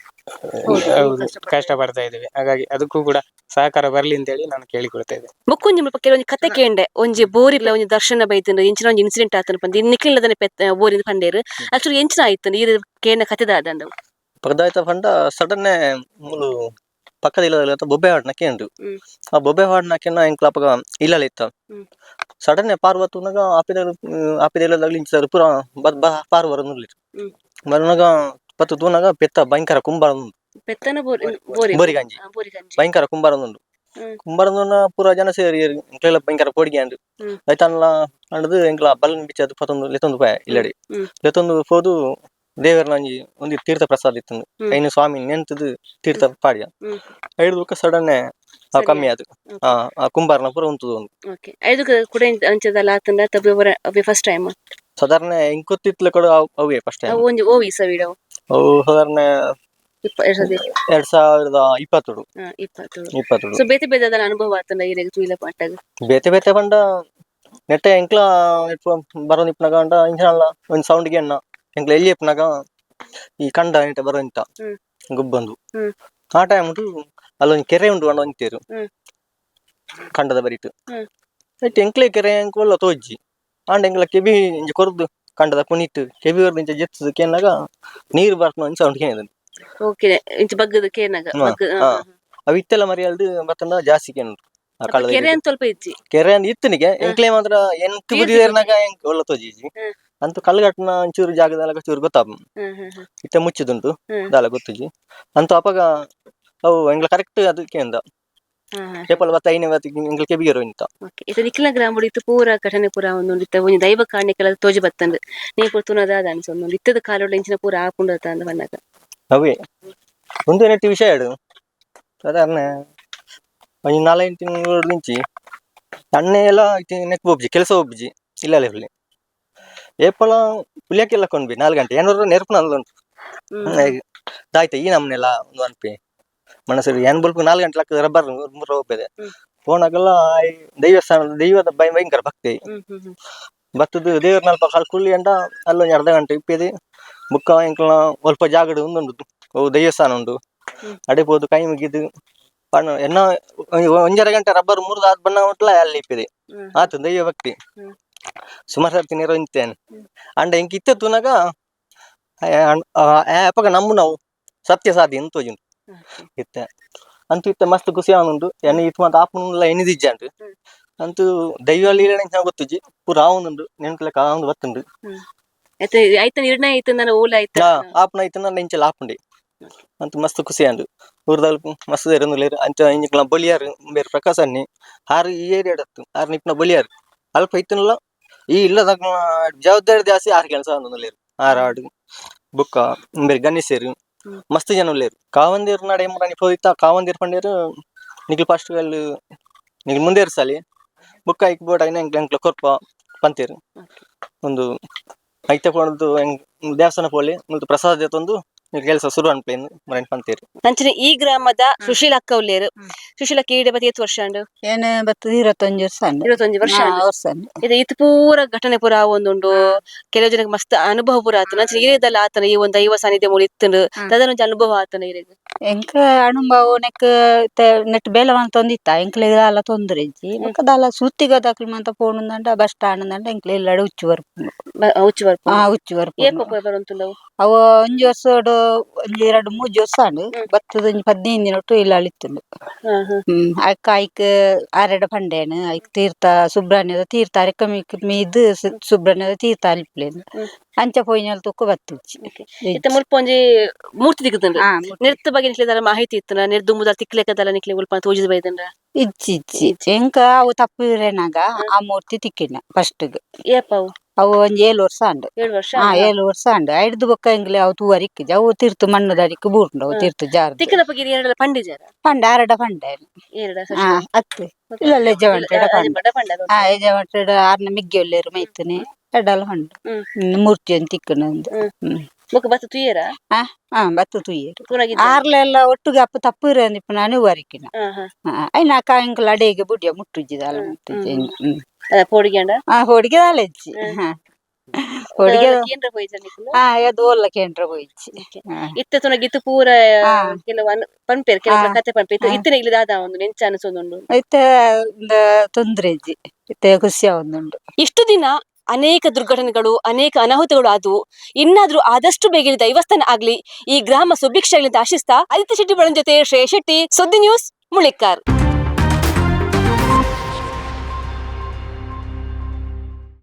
ಹೌದು, ಕಷ್ಟ ಪಡ್ತಾ ಇದ್ದೇವೆ. ಹಾಗಾಗಿ ಅದಕ್ಕೂ ಕೂಡ ಸಹಕಾರ ಬರ್ಲಿ ಅಂತೇಳಿ ನಾನು ಕೇಳಿಕೊಳ್ತಾ ಇದ್ದೇನೆ. ಬೊಕ್ಕೊಂಜಿ ಮುಲ್ಪ ಕೆಲವೊಂಜಿ ಕತೆ ಕೇಂಡೆ ಒಂಜಿ ಬೋರಿಲ್ಲ ಒಂಜಿ ದರ್ಶನ ಬೈತಂಡು ಇಂಚಿನ ಒಂಜಿ ಇನ್ಸಿಡೆಂಟ್ ಆತನ ಪಂದ್. ನಿಕ್ಲಿಲ್ಲದನೆ ಪೆತ್ ಬೋರಿನ ಪಂಡೇರು. ಅಷ್ಟು ಎಂಚಿನ ಆಯ್ತು ಈ ಕೇಂದ್ರ ಕತೆದಾದ ಪಗದಾಯ್ತ ಫಂಡ ಪಂಡ ಸಡನ್ ಮುಲು ಪಕ್ಕದ ಇಲ್ಲದ ಬೊಬ್ಬೆ ಹಾಡ್ನ ಕೇಂದ್ರ ಹ್ಮ್. ಆ ಬೊಬ್ಬೆ ಹಾಡ್ನ ಕೆನ್ನ ಎಂಕ್ಲ ಅಪಗ ಇಲ್ಲಲ ಇತ್ತ ಹ್ಮ್. ಸಡನ್ ಪಾರ್ವತುನಗ ಆಪಿದ ಆಪಿದ ಇಲ್ಲದಾಗ್ಲಿ ಇಂಚಿದಾರು ಪೂರ ಬದ್ ಬ ಪಾರ್ವರ ನುರ್ಲಿ ಹ್ಮ್. ಮರುನಗ ಪತ್ತು ತೂನಗ ಪೆತ್ತ ಭಯಂಕರ ಕುಂಬಾರ ಉಂಡು ಪೆತ್ತನ ಬೋರಿ ಬೋರಿ ಬೋರಿಗಂಜಿ. ಆ, ಬೋರಿಗಂಜಿ ಭಯಂಕರ ಕುಂಬಾರ ಉಂಡು ಹ್ಮ್. ಕುಂಬಾರನ ಪೂರ ಜನ ಸೇರಿ ಎಂಕ್ಲೆಲ್ಲ ಭಯಂಕರ ಕೊಡಿಗೆ ಅಂಡು ಹ್ಮ್. ಐತನ್ಲ ಅಂಡದು ಎಂಕ್ಲ ಬಲನ್ ಬಿಚ್ಚದು ಪತ್ತೊಂದು ಲೆತ್ತೊಂದು ಪಾಯ ಇಲ್ಲಡಿ ಹ್ಮ್. ಲೆತ್ತೊಂದು ಪೋದು ದೇವರ ಒಂಜಿ ಒಂದು ತೀರ್ಥ ಪ್ರಸಾದ ಇತ್ತು. ಐನು ಸ್ವಾಮಿ ನೆಂತದು ತೀರ್ಥ ಪಾಡ್ಯ. ಐದು ಬುಕ್ಕ ಸಡನ್. ಕಮ್ಮಿ ಆದು ಆ ಕುಂಬಾರನ ಪೂರ ಉಂತದು ಒಂದು. ಐದು ಕೂಡ ಅಂಚದಲ್ಲ ಆತಂಡ ತಬ್ಬಿ ಫಸ್ಟ್ ಟೈಮ್ ಸಾಧಾರಣ ಇಂಕೊತ್ತಿತ್ಲ ಕೂಡ ಅವ್- ಫಸ್ಟ್ ಟೈಮ್ ಒಂಜಿ ಓ ಸವಿಡ ವಿಡಿಯೋ ಅವು? ಸಾಧಾರಣ ಎರಡ್ ಸಾವಿರದ ಇಪ್ಪತ್ತೊಡು ಇಪ್ಪತ್ತು ಸೊ ಬೇತೆ ಬೇದದ ಅನುಭವ ಆತಂಡ ಇರೆಗ್ ತುಯಿಲ ಪಾಟಾಗ ಬೇತೆ ಬೇತೆ ಪಂಡ ನೆಟ್ಟ ಎಂಕ್ಲ ಬರೋನ್ ಇಪ್ಪನಾಗ ಅಂಡ ಇಂಜಿನಲ್ಲ ಒಂದು ಸೌಂಡ್ಗೆ ಅಣ್ಣ ಎಂಕ್ಲ ಎಲ್ಲಿ ಇಪ್ಪನಾಗ ಈ ಕಂಡ ನೆಟ್ಟ ಬರೋ ಇಂತ ಹ್ಮ್. ಗುಬ್ಬಂದು ಹ್ಮ್. ಆ ಟೈಮ್ ಉಂಟು ಅಲ್ಲೊಂದು ಕೆರೆ ಉಂಟು ಅಂಡ ಒಂತೇರು ಹ್ಮ್. ಕಂಡದ ಬರಿಟ್ ಹ್ಮ್. ಆಯ್ತು ಎಂಕ್ಲೆ ಕೆರೆ ಎಂಕೊಲ್ಲ ತೋಜ್ಜಿ ಆಂಡ ಎಂಕ್ಲ ಕೆಬಿ ಇಂಚ ಕೊರ್ದು ಕಂಡದ ಪುನೀತ್ ಕೆಬಿ ವರ್ದು ಇಂಚ ಜೆತ್ತದ ಕೇನಾಗ ನೀರು ಬರ್ತು ಅಂಚ ಸೌಂಡ್ ಕೇನದ ಓಕೆ ಇಂಚ ಬಗ್ಗದ ಕೇನಾಗ ಹ್ಮ್. ಬಗ್ಗ ಹಾ. ಅವು ಇತ್ತೆಲ್ಲ ಮರಿ ಅಲ್ದು ಮತ್ತಂದ ಜಾಸ್ತಿ ಕೇನು ಆ ಕಳ್ಳದ ಕೆರೆ ಅಂತ ಸ್ವಲ್ಪ ಇಜ್ಜಿ ಕೆರೆ ಅಂದ್ ಇತ್ತನಿಗೆ ಎಂಕ್ಲೆ ಮಾತ್ರ ತೀರ್ತಿ ಬುದಿದೇರ್ನಾಗ ಒಳ್ಳ ತೋಜಿಜಿ ಹ್ಮ್. ಅಂತೂ ಕಲ್ಗಟ್ಟನ ಒಂಚೂರು ಜಾಗದಾಗ ಚೂರು ಗೊತ್ತಾಪ ಇಟ್ಟ ಮುಚ್ಚಿದುಂಟು. ದಾಲ ಗೊತ್ತುಜಿ ಅಂತ ಅಪಗ ಅವು ಎಂಗ್ಲ ಕರೆಕ್ಟ್ ಅದಕ್ಕೆ ಅಂದ. ಏಪಲ್ ಬತ್ತ ಐನೇ ಬತ್ತ ಎಂಗ್ಲಕ್ಕೆ ಬಿಗಿರೋ ಇಂತ ಇದು ನಿಖಿಲ ಗ್ರಾಮ ಇತ್ತು ಪೂರ ಘಟನೆ ಪೂರ ಒಂದೊಂದು ಇತ್ತ ಒಂಜಿ ದೈವ ಕಾಣಿಕೆಲ್ಲ ತೋಜಿ ಬತ್ತಂದು. ನೀ ಪುರ್ತುನದ ಅನ್ಸ ಒಂದೊಂದು. ಇತ್ತದ ಕಾಲೋಡ ಇಂಚಿನ ಪೂರ ಆಪುಂಡತ ಅಂದ ಬಂದಾಗ. ಅವೇ ಒಂದು ನೆಟ್ಟಿ ವಿಷಯ ಹೇಳು. ಸಾಧಾರಣ ಒಂದು ನಾಲ್ಕು ತಿಂಗಳು ನಿಂಚಿ ಅಣ್ಣ ಎಲ್ಲ ನೆಕ್ ಹೋಗ್ಜಿ ಕೆಲಸ ಹೋಗ್ಜಿ ಇಲ್ಲ ಹುಲಿ ಏಪಲ ಪುಲಿಯಕ್ಕೆಲ್ಲ ಕೊಂಡ್ಬಿ ನಾಲ್ಕು ಗಂಟೆ. ಏನಾದ್ರು ನೆರಪು ನಂದುಂಟು ಉಂಟು. ದಾಯ್ತ ಈ ನಮ್ಮನೆಲ್ಲ ಒಂದು ಅನ್ಪಿ ಮನಸ್ಸು ಏನ್ ಬಲ್ಪು ನಾಲ್ಕು ಗಂಟೆ ಲಕ್ಕ ರಬ್ಬರ್ ಮೂರು ಹೋಗ್ತದೆ ಫೋನ್ ಆಗಲ್ಲ ದೈವಸ್ಥಾನ ದೈವದ ಬೈ ಭಯಂಕರ ಭಕ್ತಿ. ಬತ್ತದು ದೇವ್ರ ನಲ್ಪ ಕಳ್ಕೊಳ್ಳಿ ಅಂಡ ಅಲ್ಲೊಂದು ಅರ್ಧ ಗಂಟೆ ಇಪ್ಪಿದೆ. ಬುಕ್ಕ ಇಂಕಲ ಸ್ವಲ್ಪ ಜಾಗ ಒಂದುಂಡು ಓ ದೈವಸ್ಥಾನ ಉಂಡು. ಹ್ಮ್. ಅಡೆ ಪೋದು ಕೈ ಮುಗಿದು ಪಣ್ಣ ಎನ್ನ ಒಂಜರ ಗಂಟೆ ರಬ್ಬರ್ ಮುರಿದು ಆದ್ ಬಣ್ಣ ಅಲ್ಲಿ ಇಪ್ಪಿದೆ. ಆತು ದೈವ ಭಕ್ತಿ. ಸುಮಾರು ಸರ್ತಿ ನೀರು ಇಂತೇನೆ. ಅಂಡ ಇಂಕ ತುನಗ ಅಪ್ಪಗ ನಮ್ಮ ನಾವು ಸತ್ಯ ಸಾಧಿ ಅಂತ ತೋಜುಂಡು ಇತ್ತೆ ಇತ್ತ. ಅಂತೂ ಇತ್ತ ಮಸ್ತ್ ಖುಷಿ ಅವನುಂಡು ಎನ್ನ ಇತ್ತು ಮಾತ ಆಪುನೆಲ್ಲ ಹ್ಮ್. ಅಂತೂ ದೈವ ಲೀಲೆ ನಂಗೆ ಗೊತ್ತುಜಿ ಪೂರ ಆವನುಂಡು ನೆನ್ಕಲೆಕ್ಕ ಆವೊಂದು ಬತ್ತುಂಡು ಆಯ್ತು ನಿರ್ಣಯ ಆಯ್ತು ನಾನು ಓಲ ಆಯ್ತು ಆಪನ ಆಪನ ನನ್ನ ನೆಂಚಲ್ ಆಪುಂಡಿ. ಅಂತ ಮಸ್ತ್ ಖುಷಿ ಅಂಡು ಊರದಲ್ಲಿ ಮಸ್ತ್ ಲೇರು ಅಂಚ ಇಂಜಿಕ್ಲ ಬಲಿಯಾರು ಬೇರೆ ಪ್ರಕಾಶ ಅನ್ನಿ. ಆರು ಈ ಏರಿಯಾಡತ್ತು. ಆರು ನಿಪ್ನ ಬಲಿಯಾರು ಅಲ್ಪ ಇತ್ತನಲ್ಲ ಈ ಇಲ್ಲದ ಜವಾಬ್ದಾರಿ ಜಾಸ್ತಿ ಆರು ಕೆಲಸ ಲೇರು ಆರು ಆಡು ಬುಕ್ಕ ಬೇರೆ ಗಣೇಶರು. ಮಸ್ತ್ ಜನ ಉಳ್ಳೇರು ಕಾವಂದಿರ್ ನಡೆ ಮನಿ ಹೋಯ್ತಾ ಕಾವಂದಿರ್ ಪಂಡೇರು ನಿಖಿಲ್ ಫಸ್ಟ್ ನಿಖಿಲ್ ಮುಂದೆ ಇರ್ಸಲಿ ಬುಕ್ಕ ಐಕ್ ಬೋರ್ಡ್ ಐನ ಎಂಕ್ಲ ಎಂಕ್ಲ ಕೊರ್ಪ ಪಂತೇರು ಒಂದು ಐತೆ ಕೊಡದು ದೇವಸ್ಥಾನ ಪೋಲಿ ಮುಂದೆ ಪ್ರಸಾದ ತಂದು ಕೆಲಸ ಶುರು ಅನ್ಪೇನು ಮರಣ ಪಂತೀರಿ ನಂಚಿನ ಈ ಗ್ರಾಮದ ಸುಶೀಲ ಅಕ್ಕ ಉಲ್ಲೇರು ಸುಶೀಲ ಕೀಡೆ ಬತ್ತಿ ಎತ್ತು ವರ್ಷ ಅಂಡು? ಏನ ಬತ್ತದ ಇರತ್ತೊಂಜು ವರ್ಷ ಅಂಡ್. ವರ್ಷ. ವರ್ಷ ಇದು ಇತ್ತು ಪೂರ ಘಟನೆ ಪೂರ ಒಂದುಂಡು. ಕೆಲವು ಜನಕ್ಕೆ ಮಸ್ತ್ ಅನುಭವ ಪೂರ ಆತನ. ನಂಚಿನ ಇರಿದಲ್ಲ ಆತನ ಈ ಒಂದು ದೈವ ಸಾನ್ನಿಧ್ಯ ಮೂಲ ಇತ್ತಂಡು ಅದನ್ನೊಂದು ಅನುಭವ ಆತನ ಇರಿದು ಎಂಕ ಅನುಭವ ನೆಕ್ ನೆಟ್ ಬೇಲವನ್ ತೊಂದಿತ್ತ? ಎಂಕ್ಲೆ ದಾಲ ತೊಂದರೆ ಇಜ್ಜಿ. ಬೊಕ ದಾಲ ಸುತ್ತಿಗ ದಾಖಲು ಮಂತ ಪೋಣುಂದಂಡ ಬಸ್ ಸ್ಟಾಂಡ್ ದಂಡ ಎಂಕ್ಲೆ ಇಲ್ಲಡ ಉಚ್ಚು ಬರ್ಪುಂಡು ಉಚ್ಚಿ ಬರ್ಪ ಆ ಉಚ್ಚು ಏಕ್ ಬರ್ಪುಂಡು ಒಪ್ಪ ಬರುಂತುಂಡವು ಅವ ಒಂಜಿ ವರ್ಷಡು ಒಂಜಿ ಎರಡು ಮೂಜಿ ವರ್ಷ ಅಂಡ್ ಬತ್ತದ ಒಂಜಿ ಹದಿನೈದು ದಿನ ಒಟ್ಟು ಇಲ್ಲ ಅಳಿತ್ತುಂಡು. ಹ್ಮ್ ಅಕ್ಕ ಐಕ್ ಆರೆಡ ಪಂಡೇನು ಐಕ್ ತೀರ್ಥ ಸುಬ್ರಹ್ಮಣ್ಯದ ತೀರ್ಥ ಅರೆಕ ಮೀದ್ ಸುಬ್ರಹ್ಮಣ್ಯದ ತೀರ್ಥ ಅಲಿಪ್ಲೇನು ಅಂಚ ಪೋಯಿನಲ್ ತೂಕ ಬತ್ತುಚ್ಚಿ ಇತ್ತ ಮುಲ್ಪ ಒಂಜಿ ಮೂರ್ತಿ ಮುಟ್ಟಿ. ನಿರ್ತ ಬಗ್ಗೆ ನಿಕ್ಲೆದಾರ ಮಾಹಿತಿ ಇತ್ತನ? ನಿರ್ದು ಮುದ ತಿಕ್ಲೆಕದಲ್ಲ ನಿಕ್ಲೆ ಉಲ್ಪ ತೋಜಿದ ಬೈದಂಡ ಇಜ್ಜಿ ಇಜ್ಜಿ ಎಂಕ ಅವು ತಪ್ಪಿರೇನಾಗ ಆ ಮೂರ್ತಿ ತಿಕ್ಕಿನ ಫಸ್ಟ್ ಏಪ ಅವು ಒಂಜಿ ಏಳು ವರ್ಷ ಅಂಡ್ ಏಳು ವರ್ಷ ಆ ಏಳು ವರ್ಷ ಅಂಡ್ ಐಡ್ದು ಬೊಕ್ಕ ಎಂಗ್ಲೆ ಅವು ತೂವರಿಕ್ಕಿಜಿ ಅವು ತಿರ್ತು ಮಣ್ಣು ದರಿಕ್ ಬೂರ್ಂಡು ಅವು ತಿರ್ತು ಜಾರ್ದು. ತಿಕ್ಕದ ಬಗ್ಗೆ ಎರಡಲ್ಲ ಪಂಡಿಜಾರ ಪಂಡ ಆರಡ ಪಂಡ ಆ ಅತ್ತೆ. ಇಲ್ಲ ಲೆಜ್ಜವಂಟೆಡ ಪಂಡ ಆ ಯಜವಂಟೆಡ ಆರ್ನ ಮಿಗ್ಗಿ ಒಲ್ಲೇರು ಮೈತನೆ ಎಡ್ಡಲ ಹಂಡು ಹ್ಮ್. ಹ್ಮ್, ಮೂರ್ತಿ ಒಂದು ಹ್ಮ್. ಬೊಕ್ಕ ಬತ್ತ ತುಯ್ಯರ? ಆ ಆ ಬತ್ತು ತುಯ್ಯರು. ಆರ್ಲೆಲ್ಲ ಒಟ್ಟಿಗೆ ಅಪ್ಪ ತಪ್ಪಿರ ಅಂದಿಪ್ಪ ನಾನು ವರಿಕಿನ ಹಾ ಹಾ. ಐನ ಕಾಯಂಕಲ್ ಅಡೆಗೆ ಬುಡಿಯ ಮುಟ್ಟುಜ್ಜಿದ ಅಲ್ಲ ಮುಟ್ಟುಜ್ಜಿ ಹ್ಮ್. ಅದ ಪೋಡಿಗೆ ಅಂಡ ಆ ಹೋಡಿಗೆ ಅಲೆಜ್ಜಿ ಹಾ. ಹುಡುಗಿ ಕೇಂದ್ರ ಹೋಯ್ತು ನಿಕ್ಲು? ಹಾ ಅದು ಓಲ್ಲ ಕೇಂದ್ರ ಇತ್ತೆ ತುನಗ ಇತ್ತು ಪೂರ ಹಾ. ಕೆಲವು. ಕತೆ ಹಾ. ಇತ್ತಿನ ಇಲ್ಲಿ ದಾದ ಒಂದು ನೆಂಚ ಅನಿಸೋದುಂಡು ಇತ್ತೆ ತೊಂದ್ರೆ ಇಜ್ಜಿ ಇತ್ತೆ ಖುಷಿ ಆವೊಂದುಂಡು. ಇಷ್ಟು ದಿನ ಅನೇಕ ದುರ್ಘಟನೆಗಳು ಅನೇಕ ಅನಾಹುತಗಳು ಆದವು. ಇನ್ನಾದ್ರೂ ಆದಷ್ಟು ಬೇಗ ದೈವಸ್ಥಾನ ಆಗ್ಲಿ ಈ ಗ್ರಾಮ ಸುಭಿಕ್ಷ ಆಗ್ಲಿ ಅಂತ ಆಶಿಸ್ತಾ ಆದಿತ್ಯ ಶೆಟ್ಟಿ ಬಳನ್ ಜೊತೆ ಶ್ರೇಯ ಶೆಟ್ಟಿ ಸುದ್ದಿ ನ್ಯೂಸ್ ಮುಳಿಕಾರ್.